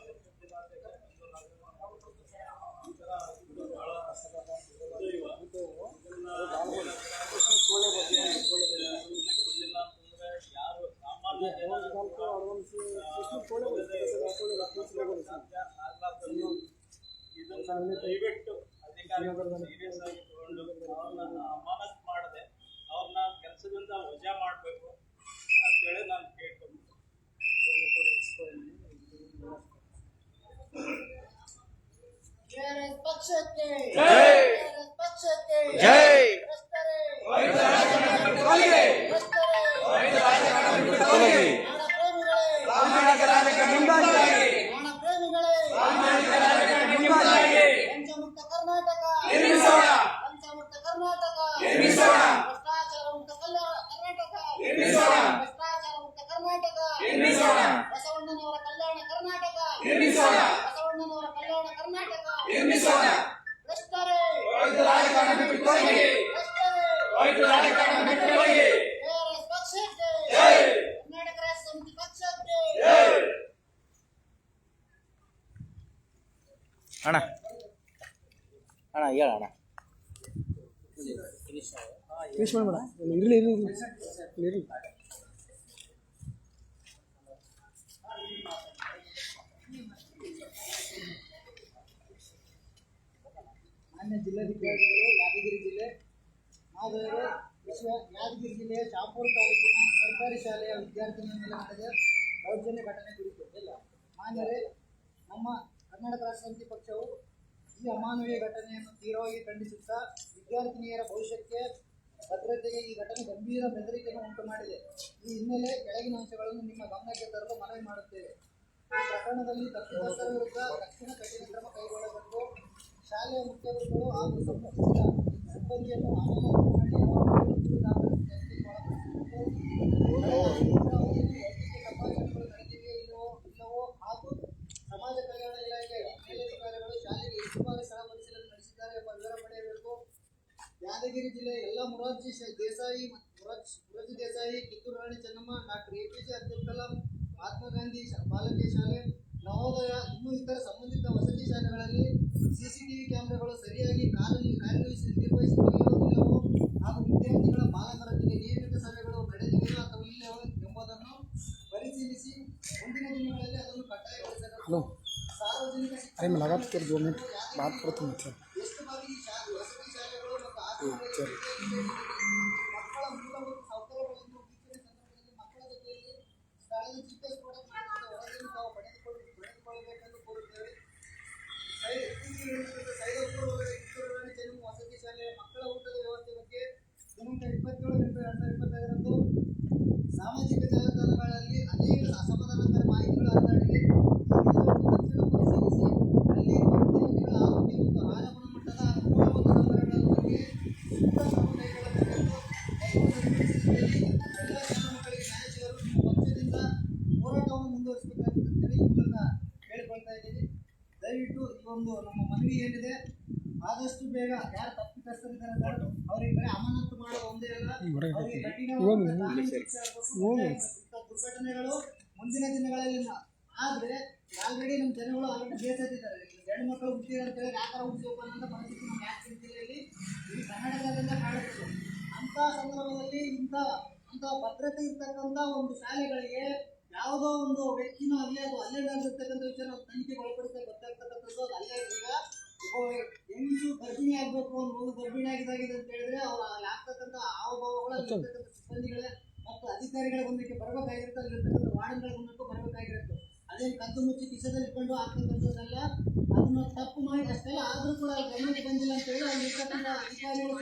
ಯಾರು ಸಾಮಾನ್ಯ ಜನ ಇದನ್ನ ದಯವಿಟ್ಟು ಅಧಿಕಾರಿಗಳು ಸೀರಿಯಸ್ ಆಗಿ ತಗೊಂಡು ಅವ್ರನ್ನ ಅಮಾನತ್ ಮಾಡದೆ ಅವ್ರನ್ನ ಕೆಲಸದಿಂದ ವಜಾ ಮಾಡಬೇಕು ಅಂತೇಳಿ ನಾನು ಕೇಳ್ಕೊಂಡು ಪಕ್ಷಕ್ಕೆ ಪಕ್ಷಕ್ಕೆ ಜೈ! ತೊಲಗಿ! ಭ್ರಷ್ಟರೇ! ತೊಲಗಿ! ಪ್ರಾಣಪ್ರೇಮಿಗಳೇ! ಸಾಮಾಜಿಕ ರಾಜಕೀಯ ಮುಂದಾಗಿ ಪ್ರಾಣಪ್ರೇಮಿಗಳೇ! ಮುಂದಾಗಿ ಲಂಚಮುಕ್ತ ಕರ್ನಾಟಕ ನಿರ್ಮಿಸೋಣ ಲಂಚಮುಕ್ತ ಕರ್ನಾಟಕ ನಿರ್ಮಿಸೋಣ ಭ್ರಷ್ಟಾಚಾರ ಮುಕ್ತ ಕಲ್ಯಾಣ ಕರ್ನಾಟಕ ನಿರ್ಮಿಸೋಣ ಭ್ರಷ್ಟಾಚಾರ ಮುಕ್ತ ಕರ್ನಾಟಕ ನಿರ್ಮಿಸೋಣ ಬಸವಣ್ಣನವರ ಕಲ್ಯಾಣ ಕರ್ನಾಟಕ ನಿರ್ಮಿಸೋಣ ಬಸವಣ್ಣನವರ ಕಲ್ಯಾಣ ಕರ್ನಾಟಕ ನಿರ್ಮಿಸೋಣ ಭ್ರಷ್ಟರೇ ವೈದ್ಯ ರಾಜಕಾರಣ ಬಿಟ್ಟು ತೊಲಗಿ ಭ್ರಷ್ಟರೇ ವೈದ್ಯ ಕರ್ನಾಟಕ ಮೆಟ್ಟುಗಳಿಗೆ KRS ಪಕ್ಷಕ್ಕೆ ಜೈ ಅಣ್ಣ ಅಣ್ಣ ಹೇಳ ಅಣ್ಣ ಮಾನ್ಯ ಜಿಲ್ಲಾಧಿಕಾರಿಗಳು ಯಾದಗಿರಿ ಜಿಲ್ಲೆ ನಾವು ಬೇರೆ ವಿಶ್ವ ಯಾದಗಿರಿ ಜಿಲ್ಲೆಯ ಶಾಪುರ ತಾಲೂಕಿನ ಸರ್ಕಾರಿ ಶಾಲೆಯ ವಿದ್ಯಾರ್ಥಿನಿಯ ಮೇಲೆ ನಡೆದ ದೌರ್ಜನ್ಯ ಘಟನೆ ಕುರಿತು ಇಲ್ಲ ಮಾನ್ಯರೇ ನಮ್ಮ ಕರ್ನಾಟಕ ರಾಷ್ಟ್ರ ಪಕ್ಷವು ಈ ಅಮಾನವೀಯ ಘಟನೆಯನ್ನು ತೀವ್ರವಾಗಿ ಖಂಡಿಸುತ್ತಾ ವಿದ್ಯಾರ್ಥಿನಿಯರ ಭವಿಷ್ಯಕ್ಕೆ ಭದ್ರತೆಗೆ ಈ ಘಟನೆ ಗಂಭೀರ ಬೆದರಿಕೆಯನ್ನು ಉಂಟು ಮಾಡಿದೆ ಈ ಹಿನ್ನೆಲೆ ಕೆಳಗಿನ ಅಂಶಗಳನ್ನು ನಿಮ್ಮ ಗಮನಕ್ಕೆ ತರಲು ಮನವಿ ಮಾಡುತ್ತೇವೆ. ಈ ಪ್ರಕರಣದಲ್ಲಿ ತಪ್ಪಿತಸ್ಥರ ವಿರುದ್ಧ ತಕ್ಷಣ ಕಠಿಣ ಕ್ರಮ ಕೈಗೊಳ್ಳಬೇಕು. ಶಾಲೆಯ ಮುಖ್ಯಗುರುಗಳು ಹಾಗೂ ಸಂಬಂಧಿಸಿದ ಸಿಬ್ಬಂದಿಯನ್ನು ಅಮಾನತು ಮಾಡಿ ಅವರ ದಾಖಲಿಸಿ ತನಿಖೆಗೆ ಒಳಪಡಿಸಬೇಕು. ಅವಧಿಯಲ್ಲಿ ಲೈಂಗಿಕ ತಪಾಸಣೆಗಳು ನಡೆದಿವೆಯೇ ಇಲ್ಲವೋ ಇಲ್ಲವೋ ಹಾಗೂ ಸಮಾಜ ಕಲ್ಯಾಣ ಇಲಾಖೆ ಮೇಲಧಿಕಾರಿಗಳು ಶಾಲೆಗೆ ಎಷ್ಟು ಬಾರಿ ಸ್ಥಳ ಪರಿಶೀಲನೆ ನಡೆಸಿದ್ದಾರೆ ಎಂಬ ವಿವರ ಪಡೆಯಬೇಕು ಯಾದಗಿರಿ ಜಿಲ್ಲೆ ಎಲ್ಲ ಮೊರಾರ್ಜಿ ದೇಸಾಯಿ ಮತ್ತು Morarji Desai Kittur Rani Chennamma doctor A P J Abdul Kalam Mahatma Gandhi ಬಾಲಕಿಯ ಶಾಲೆ ನವೋದಯ ಇನ್ನೂ ಇತರ ಸಂಬಂಧಿತ ವಸತಿ ಶಾಲೆಗಳಲ್ಲಿ ಸಿಸಿಟಿವಿ ಕ್ಯಾಮೆರಾಗಳು ಸರಿಯಾಗಿ ಕಾರ್ಯ ಕಾರ್ಯನಿರ್ವಹಿಸಿ ನಿರ್ವಹಿಸುತ್ತಿಲ್ಲವೋ ಹಾಗೂ ವಿದ್ಯಾರ್ಥಿಗಳ ಪಾಲಕರೊಂದಿಗೆ ನಿಯಮಿತ ಸಭೆಗಳು ನಡೆದಿವೆಯೋ ಅಥವಾ ಇಲ್ಲವೋ ಎಂಬುದನ್ನು ಪರಿಶೀಲಿಸಿ ಮುಂದಿನ ದಿನಗಳಲ್ಲಿ ಅದನ್ನು ಕಡ್ಡಾಯಗೊಳಿಸಬೇಕು. ಸಾರ್ವಜನಿಕ சரி ದುರ್ಘಟನೆಗಳು ಮುಂದಿನ ದಿನಗಳಲ್ಲಿ ಆದ್ರೆ ಆಲ್ರೆಡಿ ನಮ್ಮ ಜನಗಳು ಆಲ್ರೆಡಿ ಬೇಸತ್ತಿದ್ದಾರೆ ಗಂಡು ಮಕ್ಕಳು ಹುಟ್ಟಿದ ಅಂತ ಹೇಳಿ ಯಾಕಾರ ಹುಟ್ಟಿಸಬೇಕು ಅನ್ನೋ ಪರಿಸ್ಥಿತಿ ನಮ್ಮ ಯಾದಗಿರಿ ಜಿಲ್ಲೆಯಲ್ಲಿ ಈ ಕರ್ನಾಟಕದಿಂದ ಕಾಣುತ್ತೆ ಅಂತ ಸಂದರ್ಭದಲ್ಲಿ ಇಂಥ ಅಂತ ಭದ್ರತೆ ಇರ್ತಕ್ಕಂಥ ಒಂದು ಶಾಲೆಗಳಿಗೆ ಯಾವುದೋ ಒಂದು ವ್ಯಕ್ತಿನೂ ಅಲ್ಲೇ ಅದು ಅಲ್ಲೇ ನಡೆದಿರ್ತಕ್ಕಂಥ ವಿಷಯ ನಾವು ತನಿಖೆಗೆ ಒಳಪಡಿಸಿ ಗೊತ್ತಾಗ್ತಕ್ಕಂಥದ್ದು ಅದು ಅಲ್ಲೇ ಈಗ ಹೆಂಗಸು ಗರ್ಭಿಣಿ ಆಗ್ಬೇಕು ಒಂದು ಮಗು ಗರ್ಭಿಣಿ ಆಗಿದಾಗಿದೆ ಅಂತ ಹೇಳಿದ್ರೆ ಅವ್ರು ಅಲ್ಲಿ ಆಗ್ತಕ್ಕಂಥ ಹಾವಭಾವಗಳು ಸಿಬ್ಬಂದಿಗಳೇ ಮತ್ತು ಅಧಿಕಾರಿಗಳ ಗಮನಕ್ಕೆ ಬರಬೇಕಾಗಿರುತ್ತೆ, ಅಲ್ಲಿರ್ತಕ್ಕಂಥ ವಾರ್ಡ್ಗಳ ಗಮನಕ್ಕೂ ಬರಬೇಕಾಗಿರುತ್ತೆ. ಅದೇನು ಕದ್ದು ಮುಚ್ಚಿ ಕಿಸದಲ್ಲಿ ಇಟ್ಕೊಂಡು ಆಗ್ತಕ್ಕಂಥದ್ದಲ್ಲ ಅದನ್ನ ತಪ್ಪು ಮಾಡಿ ಅಷ್ಟೆಲ್ಲ ಆದರೂ ಕೂಡ ಗಮನಕ್ಕೆ ಬಂದಿಲ್ಲ ಅಂತ ಹೇಳಿ ಅಲ್ಲಿ ಇರ್ತಕ್ಕಂಥ ಅಧಿಕಾರಿಗಳು,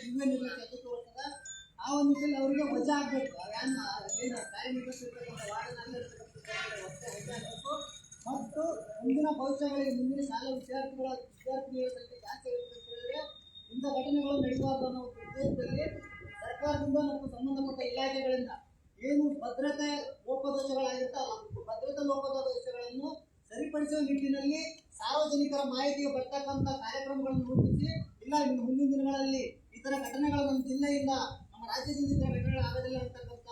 ಸಿಬ್ಬಂದಿಗಳ ಅದು ತೋರ್ತದೆ ಆ ಒಂದು ನಿಟ್ಟಿನಲ್ಲಿ ಅವರಿಗೆ ವಜಾ ಆಗಬೇಕು. ಏನು ಮತ್ತು ಮುಂದಿನ ಭವಿಷ್ಯಗಳಿಗೆ ಮುಂದಿನ ಶಾಲಾ ವಿದ್ಯಾರ್ಥಿಗಳ ವಿದ್ಯಾರ್ಥಿಗಳ ಸಂಖ್ಯೆ ಜಾಸ್ತಿ ಆಗಿರುತ್ತೆ ಅಂತ ಹೇಳಿದ್ರೆ, ಇಂಥ ಘಟನೆಗಳು ನಡೆಯಬಾರ್ದು ಅನ್ನೋ ಉದ್ದೇಶದಲ್ಲಿ ಸರ್ಕಾರದಿಂದ ಮತ್ತು ಸಂಬಂಧಪಟ್ಟ ಇಲಾಖೆಗಳಿಂದ ಏನು ಭದ್ರತೆ ಲೋಪದೋಷಗಳಾಗಿರ್ತಾವ ಭದ್ರತಾ ಲೋಪದೋಷಗಳನ್ನು ಸರಿಪಡಿಸುವ ನಿಟ್ಟಿನಲ್ಲಿ ಸಾರ್ವಜನಿಕರ ಮಾಹಿತಿಗೆ ಬರ್ತಕ್ಕಂಥ ಕಾರ್ಯಕ್ರಮಗಳನ್ನು ರೂಪಿಸಿ, ಇಲ್ಲ ಇನ್ನು ಮುಂದಿನ ದಿನಗಳಲ್ಲಿ ಇತರ ತರ ಘಟನೆಗಳು ನಮ್ಮ ಜಿಲ್ಲೆಯಿಂದ ನಮ್ಮ ರಾಜ್ಯದಿಂದ ಇತರ ತರ ಘಟನೆಗಳು ಆಗೋದಿಲ್ಲ ಅಂತಕ್ಕಂಥ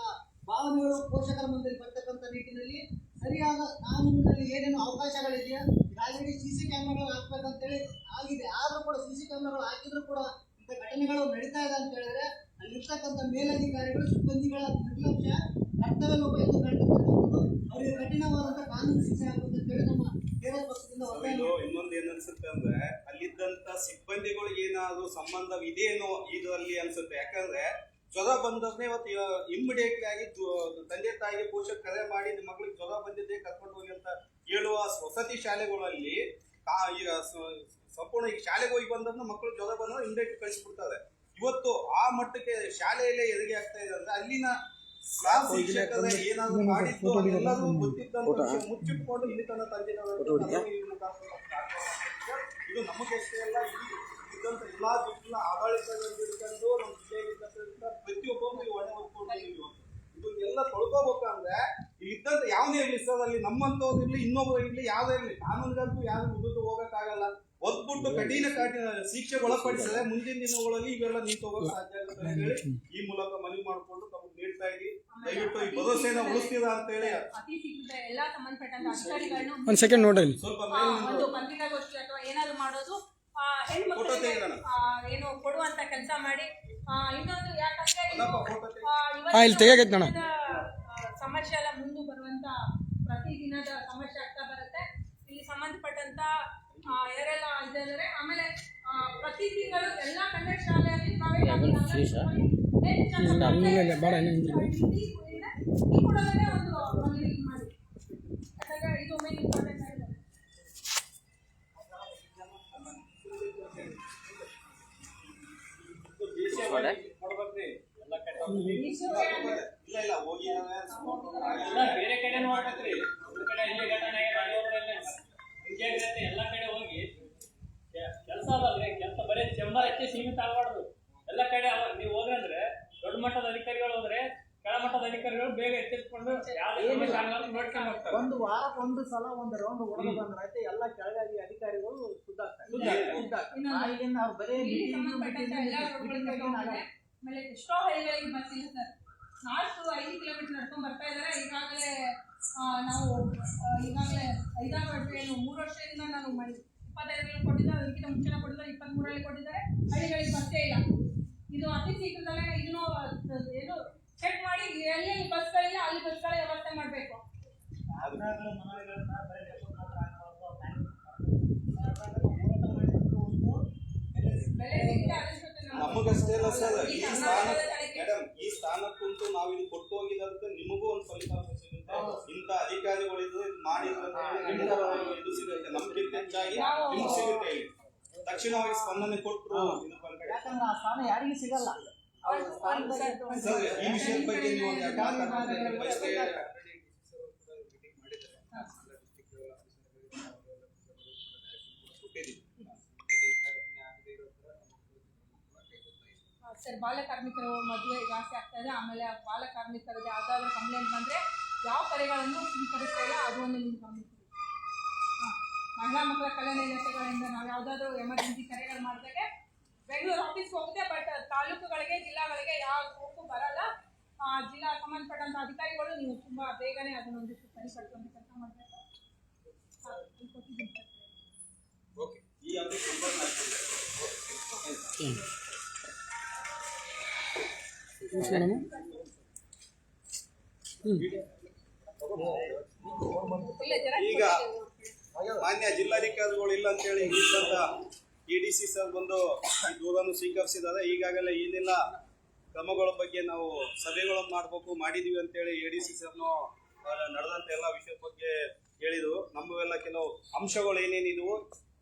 ಭಾವನೆಗಳು ಪೋಷಕರ ಮಂದಿಯಲ್ಲಿ ಬರ್ತಕ್ಕಂಥ ನಿಟ್ಟಿನಲ್ಲಿ ಸರಿಯಾದ ಕಾನೂನಿನಲ್ಲಿ ಏನೇನು ಅವಕಾಶಗಳಿದೆಯಾ ಆಲ್ರೆಡಿ ಸಿ ಸಿ ಕ್ಯಾಮ್ರಾಗಳು ಹಾಕ್ಬೇಕಂತೇಳಿ ಆಗಿದೆ. ಆದರೂ ಕೂಡ ಸಿ ಸಿ ಕ್ಯಾಮ್ರಾಗಳು ಹಾಕಿದ್ರು ಕೂಡ ಇಂಥ ಘಟನೆಗಳು ನಡೀತಾ ಇದೆ ಅಂತ ಹೇಳಿದ್ರೆ ಅಲ್ಲಿರ್ತಕ್ಕಂಥ ಮೇಲಧಿಕಾರಿಗಳು ಸಿಬ್ಬಂದಿಗಳ ನಿರ್ಲಕ್ಷ್ಯ ಕರ್ತವ್ಯ ಲೋಪ ಎಂದು ಕಂಡುಕೊಂಡು ಅವರಿಗೆ ಕಠಿಣವಾದಂಥ ಕಾನೂನು ಶಿಕ್ಷೆ ಆಗುತ್ತೆ ಅಂತೇಳಿ ನಮ್ಮ ಕೇರಳ ಪಕ್ಷದಿಂದ ಇನ್ನೊಂದು ಏನ್ ಅನ್ಸುತ್ತೆ ಅಂದ್ರೆ ಅಲ್ಲಿದ್ದಂತ ಸಿಬ್ಬಂದಿಗಳಿಗೆ ಏನಾದ್ರು ಸಂಬಂಧವಿದೇನೋ ಇದರಲ್ಲಿ ಅನ್ಸುತ್ತೆ. ಯಾಕಂದ್ರೆ ಜ್ವರ ಬಂದದ್ನೇ ಇವತ್ತು ಇಮ್ಮಿಡಿಯೇಟ್ಲಿ ಆಗಿ ತಂದೆ ತಾಯಿಗೆ ಪೋಷಕ ಕರೆ ಮಾಡಿ ನಿಮ್ಮ ಮಗಳಿಗೆ ಜ್ವರ ಬಂದಿದೆ ಕರ್ಕೊಂಡು ಹೋಗಿ ಅಂತ ಹೇಳುವ ವಸತಿ ಶಾಲೆಗಳಲ್ಲಿ ಸಂಪೂರ್ಣ ಈಗ ಶಾಲೆಗೆ ಹೋಗಿ ಬಂದ್ರೆ ಮಕ್ಕಳು ಜ್ವರ ಬಂದ್ರೆ ಇಮ್ಮಿಡಿಯೇಟ್ ಕಳಿಸ್ಬಿಡ್ತಾರೆ. ಇವತ್ತು ಆ ಮಟ್ಟಕ್ಕೆ ಶಾಲೆಯಲ್ಲೇ ಎದುರಿಗೆ ಆಗ್ತಾ ಇದೆ ಅಂದ್ರೆ ಅಲ್ಲಿನ ಕ್ಲಾಸ್ ಶಿಕ್ಷಕರ ಏನಾದ್ರು ಮಾಡಿದ್ದು ಗೊತ್ತಿದ್ದಂತ ಮುಚ್ಚಿಟ್ಕೊಂಡು ಇಲ್ಲಿ ತನ್ನ ತಂದೆ ಇದು ನಮಗಷ್ಟೇ ಅಲ್ಲ ಇದ್ದಂತ ಎಲ್ಲಾ ಜಿಲ್ಲೆಯ ಆಡಳಿತದಲ್ಲಿ ಹಿಡ್ಕೊಂಡು ನಮ್ಮ ಜಿಲ್ಲೆಯಲ್ಲಿದ್ದಂತ ಪ್ರತಿಯೊಬ್ಬರು ಈ ಹೊಣೆ ಇವತ್ತು. ಇದು ಎಲ್ಲ ತೊಳ್ಕೋಬೇಕಂದ್ರೆ ಇದ್ದಂತ ಯಾವನೇ ಇರಲಿ ಸರ್ ಅಲ್ಲಿ ನಮ್ಮಂತವ್ರು ಇರ್ಲಿ ಇನ್ನೊಬ್ರು ಇರ್ಲಿ ಯಾವ್ದೇ ಇರ್ಲಿ ನಾನು ಯಾರು ಮುಗಿದು ಹೋಗಕ್ಕಾಗಲ್ಲ ಒದ್ಬಿಟ್ಟು ಕಠಿಣ ಕಠಿಣ ಶಿಕ್ಷೆಗೆ ಒಳಪಡಿಸಿದ್ರೆ ಮುಂದಿನ ದಿನಗಳಲ್ಲಿ ಇವೆಲ್ಲ ನೀವು ತಗೋಕ್ ಸಾಧ್ಯ ಆಗುತ್ತೆ ಅಂತ ಹೇಳಿ ಈ ಮೂಲಕ ಮನವಿ ಮಾಡಿಕೊಂಡು ತಮಗೆ ನೀಡ್ತಾ ಇದ್ದೀವಿ ದಯವಿಟ್ಟು ಈ ಭರವಸೆನ ಉಳಿಸ್ತೀರ ಅಂತ ಹೇಳಿ. ಅತಿ ಶೀಘ್ರ ಎಲ್ಲಾ ಸಂಬಂಧಪಟ್ಟಂತ ಅಧಿಕಾರಿಗಳನ್ನು ಒಂದು ಸೆಕೆಂಡ್ ನೋಡ್ರಿ. ಇಲ್ಲಿ. ಸ್ವಲ್ಪ ಒಂದು ಪತ್ರಿಕಾಗೋಷ್ಠಿ ಅಥವಾ ಏನಾದ್ರು ಮಾಡೋದು ಹೆಣ್ಮಕ್ಳಿಗೆ ಏನು ಕೊಡುವಂತ ಕೆಲಸ ಮಾಡಿ. ಇನ್ನೊಂದು ಯಾಕಂದ್ರೆ. ಇಲ್ಲಿ ತೆಗಿಯಾಕೈತೆ ನೋಡು. ಸಮಸ್ಯೆ ಎಲ್ಲ ಮುಂದೆ ಬರುವಂತ ಪ್ರತಿದಿನದ ಸಮಸ್ಯೆ ಆಗ್ತಾ ಬರುತ್ತೆ. ಇಲ್ಲಿ ಸಂಬಂಧಪಟ್ಟಂತ ಆ, ಯಾರೆಲ್ಲ ಇದ್ದಾರೆ ಆಮೇಲೆ ಪ್ರತಿ ತಿಂಗಳು ಎಲ್ಲ ಕನ್ನಡ ಶಾಲೆಯಲ್ಲಿ ಇಲ್ಲ, ಇಲ್ಲ, ಹೋಗಿ ಎಲ್ಲ ಬೇರೆ ಕಡೆ ನೋಡ್ಬೇಕ್ರಿ ಒಂದು ಕಡೆ ಇಲ್ಲಿ ಘಟನೆ ಬೆಂಗಳೂರಲ್ಲಿ ಎಲ್ಲ ಕಡೆ ಹೋಗಿ ಕೆಲಸ ಅದಲ್ರಿ ಕೆಲಸ ಬರೀ ಚೆಂಬರ್ ಹಚ್ಚಿ ಸೀಮಿತ ಆಗಬಾರ್ದು. ಎಲ್ಲ ಕಡೆ ನೀವು ನೀವು ಹೋದ್ರಂದ್ರೆ ದೊಡ್ಡ ಮಟ್ಟದ ಅಧಿಕಾರಿಗಳು ಹೋದ್ರೆ ಕೆಳಮಟ್ಟದ ಅಧಿಕಾರಿಗಳು ಬೇಗ ಸಮಸ್ಯೆ ನೋಡ್ಕೊಂಡು ಒಂದು ವಾರಕ್ಕೆ ಒಂದು ಸಲ ಒಂದು ರೌಂಡ್ ಹೊಡೆದು ಬಂದ್ರೆ ಎಲ್ಲ ಕೆಳಗಾಗಿ ಅಧಿಕಾರಿಗಳು ಸುದ್ದಾಗ್ತಾರೆ. ಬರೀ ಎಷ್ಟೋ ಹಳ್ಳಿಗಳಿಗೆ ಸರ್. ನಾಲ್ಕು ಐದು ಕಿಲೋಮೀಟರ್ ನಡ್ಕೊಂಡ್ ಬರ್ತಾ ಇದಾರೆ. ಈಗಾಗಲೇ ನಾವು ಈಗಾಗಲೇ ಐದಾರು ವರ್ಷ ಏನು ಮೂರು ವರ್ಷದಿಂದ ನಾನು ಮಾಡಿ ಇಪ್ಪತ್ತೈದರಲ್ಲಿ ಕೊಟ್ಟಿದ್ದಾರೆ ಅದಕ್ಕಿಂತ ಮುಂಚೆನೇ ಕೊಟ್ಟಿದ್ದಾರೆ ಇಪ್ಪತ್ಮೂರರಲ್ಲಿ ಕೊಟ್ಟಿದ್ದಾರೆ. ಹಳ್ಳಿಗಳಿಗೆ ಬಸ್ಸೇ ಇಲ್ಲ. ಇದು ಅತಿ ಶೀಘ್ರದಲ್ಲೇ ಇದನ್ನು ಏನು ಚೆಕ್ ಮಾಡಿ ಎಲ್ಲಿ ಬಸ್ಗಳಿಲ್ಲ ಅಲ್ಲಿ ಬಸ್ಗಳ ವ್ಯವಸ್ಥೆ ಮಾಡಬೇಕು. ಬೆಲೆ ನಾವು- ನಮಗಷ್ಟೇ ಅಲ್ಲ ಸರ್ ಈ ಈ ಸ್ಥಾನ ಮೇಡಮ್ ಈ ಸ್ಥಾನಕ್ಕಂತೂ ನಾವು ಇದು ಕೊಟ್ಟು ಹೋಗಿದ್ದಕ್ಕೆ ನಿಮಗೂ ಒಂದು ಫಲಿತಾಂಶ ಸಿಗುತ್ತೆ. ಇಂಥ ಅಧಿಕಾರಿಗಳಿದ್ದು ಇದು ಮಾಡಿದ್ರೆ ಇದು ಸಿಗುತ್ತೆ. ನಮ್ಗಿಂತ ಹೆಚ್ಚಾಗಿ ನಿಮ್ಗೆ ಸಿಗುತ್ತೆ ಇಲ್ಲಿ. ತಕ್ಷಣವಾಗಿ ಸ್ಪಂದನೆ ಕೊಟ್ಟರು ಇದು ಬಂದ್ರೆ. ಯಾಕಂದ್ರೆ ಆ ಸ್ಥಾನ ಯಾರಿಗೂ ಸಿಗಲ್ಲ. ಸರ್. ಈ ವಿಷಯದ ಬಗ್ಗೆ ನೀವು ಒಂದು ಎರಡು ಮಾತಾಡ್ಬೇಕು ಸರ್ ಬಾಲಕಾರ್ಮಿಕರು ಮದುವೆ ಜಾಸ್ತಿ ಆಗ್ತಾ ಇದೆ. ಆಮೇಲೆ ಆ ಬಾಲ ಕಾರ್ಮಿಕರಿಗೆ ಯಾವ್ದಾದ್ರು ಕಂಪ್ಲೇಂಟ್ ಬಂದ್ರೆ ಯಾವ ಕರೆಗಳನ್ನು ಸ್ವೀಕರಿಸ್ತಾ ಇಲ್ಲ ಅದು ಒಂದು ನೀವು ಗಮನಿಸಿ ಹಾ. ಮಹಿಳಾ ಮಕ್ಕಳ ಕಲ್ಯಾಣ ಇಲಾಖೆಗಳಿಂದ ನಾವು ಯಾವ್ದಾದ್ರು ಎಮರ್ಜೆನ್ಸಿ ಕರೆಗಳು ಮಾಡಿದಾಗ ಬೆಂಗಳೂರು ಆಫೀಸ್ ಹೋಗುತ್ತೆ ಬಟ್ ತಾಲೂಕುಗಳಿಗೆ ಜಿಲ್ಲಾಗಳಿಗೆ ಯಾವ ಹೋಗು ಬರಲ್ಲ. ಆ, ಜಿಲ್ಲಾ ಸಂಬಂಧಪಟ್ಟಂತ ಅಧಿಕಾರಿಗಳು ನೀವು ತುಂಬಾ ಬೇಗನೆ ಅದನ್ನೊಂದಿಷ್ಟು ಸರಿಪಡಿಸುವಂತ ಕೆಲಸ ಮಾಡಬೇಕು. ಓಕೆ ಈ ಈಗ ಮಾನ್ಯ ಜಿಲ್ಲಾಧಿಕಾರಿಗಳು ಇಲ್ಲ ಅಂತ ಹೇಳಿ ಇದ್ದಂತ ಇ ಡಿ ಸಿ ಸರ್ ಬಂದು ದೂರನ್ನು ಸ್ವೀಕರಿಸಿದ್ದಾರೆ. ಈಗಾಗಲೇ ಏನೆಲ್ಲ ಕ್ರಮಗಳ ಬಗ್ಗೆ ನಾವು ಸಭೆಗಳನ್ನು ಮಾಡಬೇಕು, ಮಾಡಿದೀವಿ ಅಂತೇಳಿ ಎ ಡಿ ಸಿ ಸರ್ನು ನಡೆದಂತ ಎಲ್ಲ ವಿಷಯದ ಬಗ್ಗೆ ಹೇಳಿದ್ರು. ನಮ್ಮವೆಲ್ಲ ಕೆಲವು ಅಂಶಗಳು ಏನೇನಿದ್ವು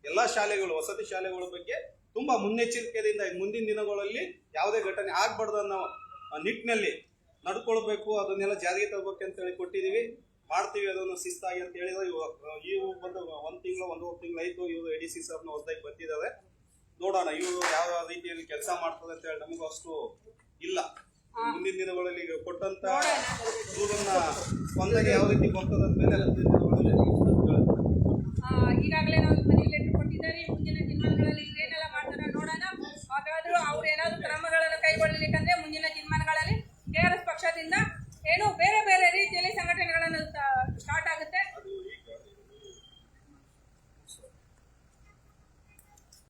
ಎಲ್ಲ ಶಾಲೆಗಳು, ವಸತಿ ಶಾಲೆಗಳ ಬಗ್ಗೆ ತುಂಬಾ ಮುನ್ನೆಚ್ಚರಿಕೆಯಿಂದ ಮುಂದಿನ ದಿನಗಳಲ್ಲಿ ಯಾವುದೇ ಘಟನೆ ಆಗ್ಬಾರ್ದು ಅನ್ನೋ ನಿಟ್ಟಿನಲ್ಲಿ ನಡ್ಕೊಳ್ಬೇಕು ಅದನ್ನೆಲ್ಲ ಜಾರಿಗೆ ತರಬೇಕು ಅಂತ ಹೇಳಿ ಕೊಟ್ಟಿದೀವಿ ಮಾಡ್ತೀವಿ ಅದನ್ನು ಶಿಸ್ತಾಗಿ ಅಂತ ಹೇಳಿದ್ರೆ. ಈ ಇವು ಬಂದು ಒಂದು ತಿಂಗಳು ಒಂದೂವರೆ ತಿಂಗಳು ಆಯಿತು. ಇವರು ಎ ಡಿ ಸಿ ಸರ್ನ ಹೊಸದಾಗಿ ಬಂದಿದ್ದಾರೆ. ನೋಡೋಣ ಇವರು ಯಾವ ರೀತಿಯಲ್ಲಿ ಕೆಲಸ ಮಾಡ್ತದೆ ಅಂತ ಹೇಳಿ ನಮಗೂ ಅಷ್ಟು ಇಲ್ಲ. ಮುಂದಿನ ದಿನಗಳಲ್ಲಿ ಕೊಟ್ಟಂತ ದೂರನ್ನ ಸ್ಪಂದನೆ ಯಾವ ರೀತಿ ಬರ್ತದೆ ಮೇಲೆ ಏನು ಬೇರೆ ಬೇರೆ ರೀತಿಯಲ್ಲಿ ಸಂಘಟನೆಗಳನ್ನು ಸ್ಟಾರ್ಟ್ ಆಗುತ್ತೆ.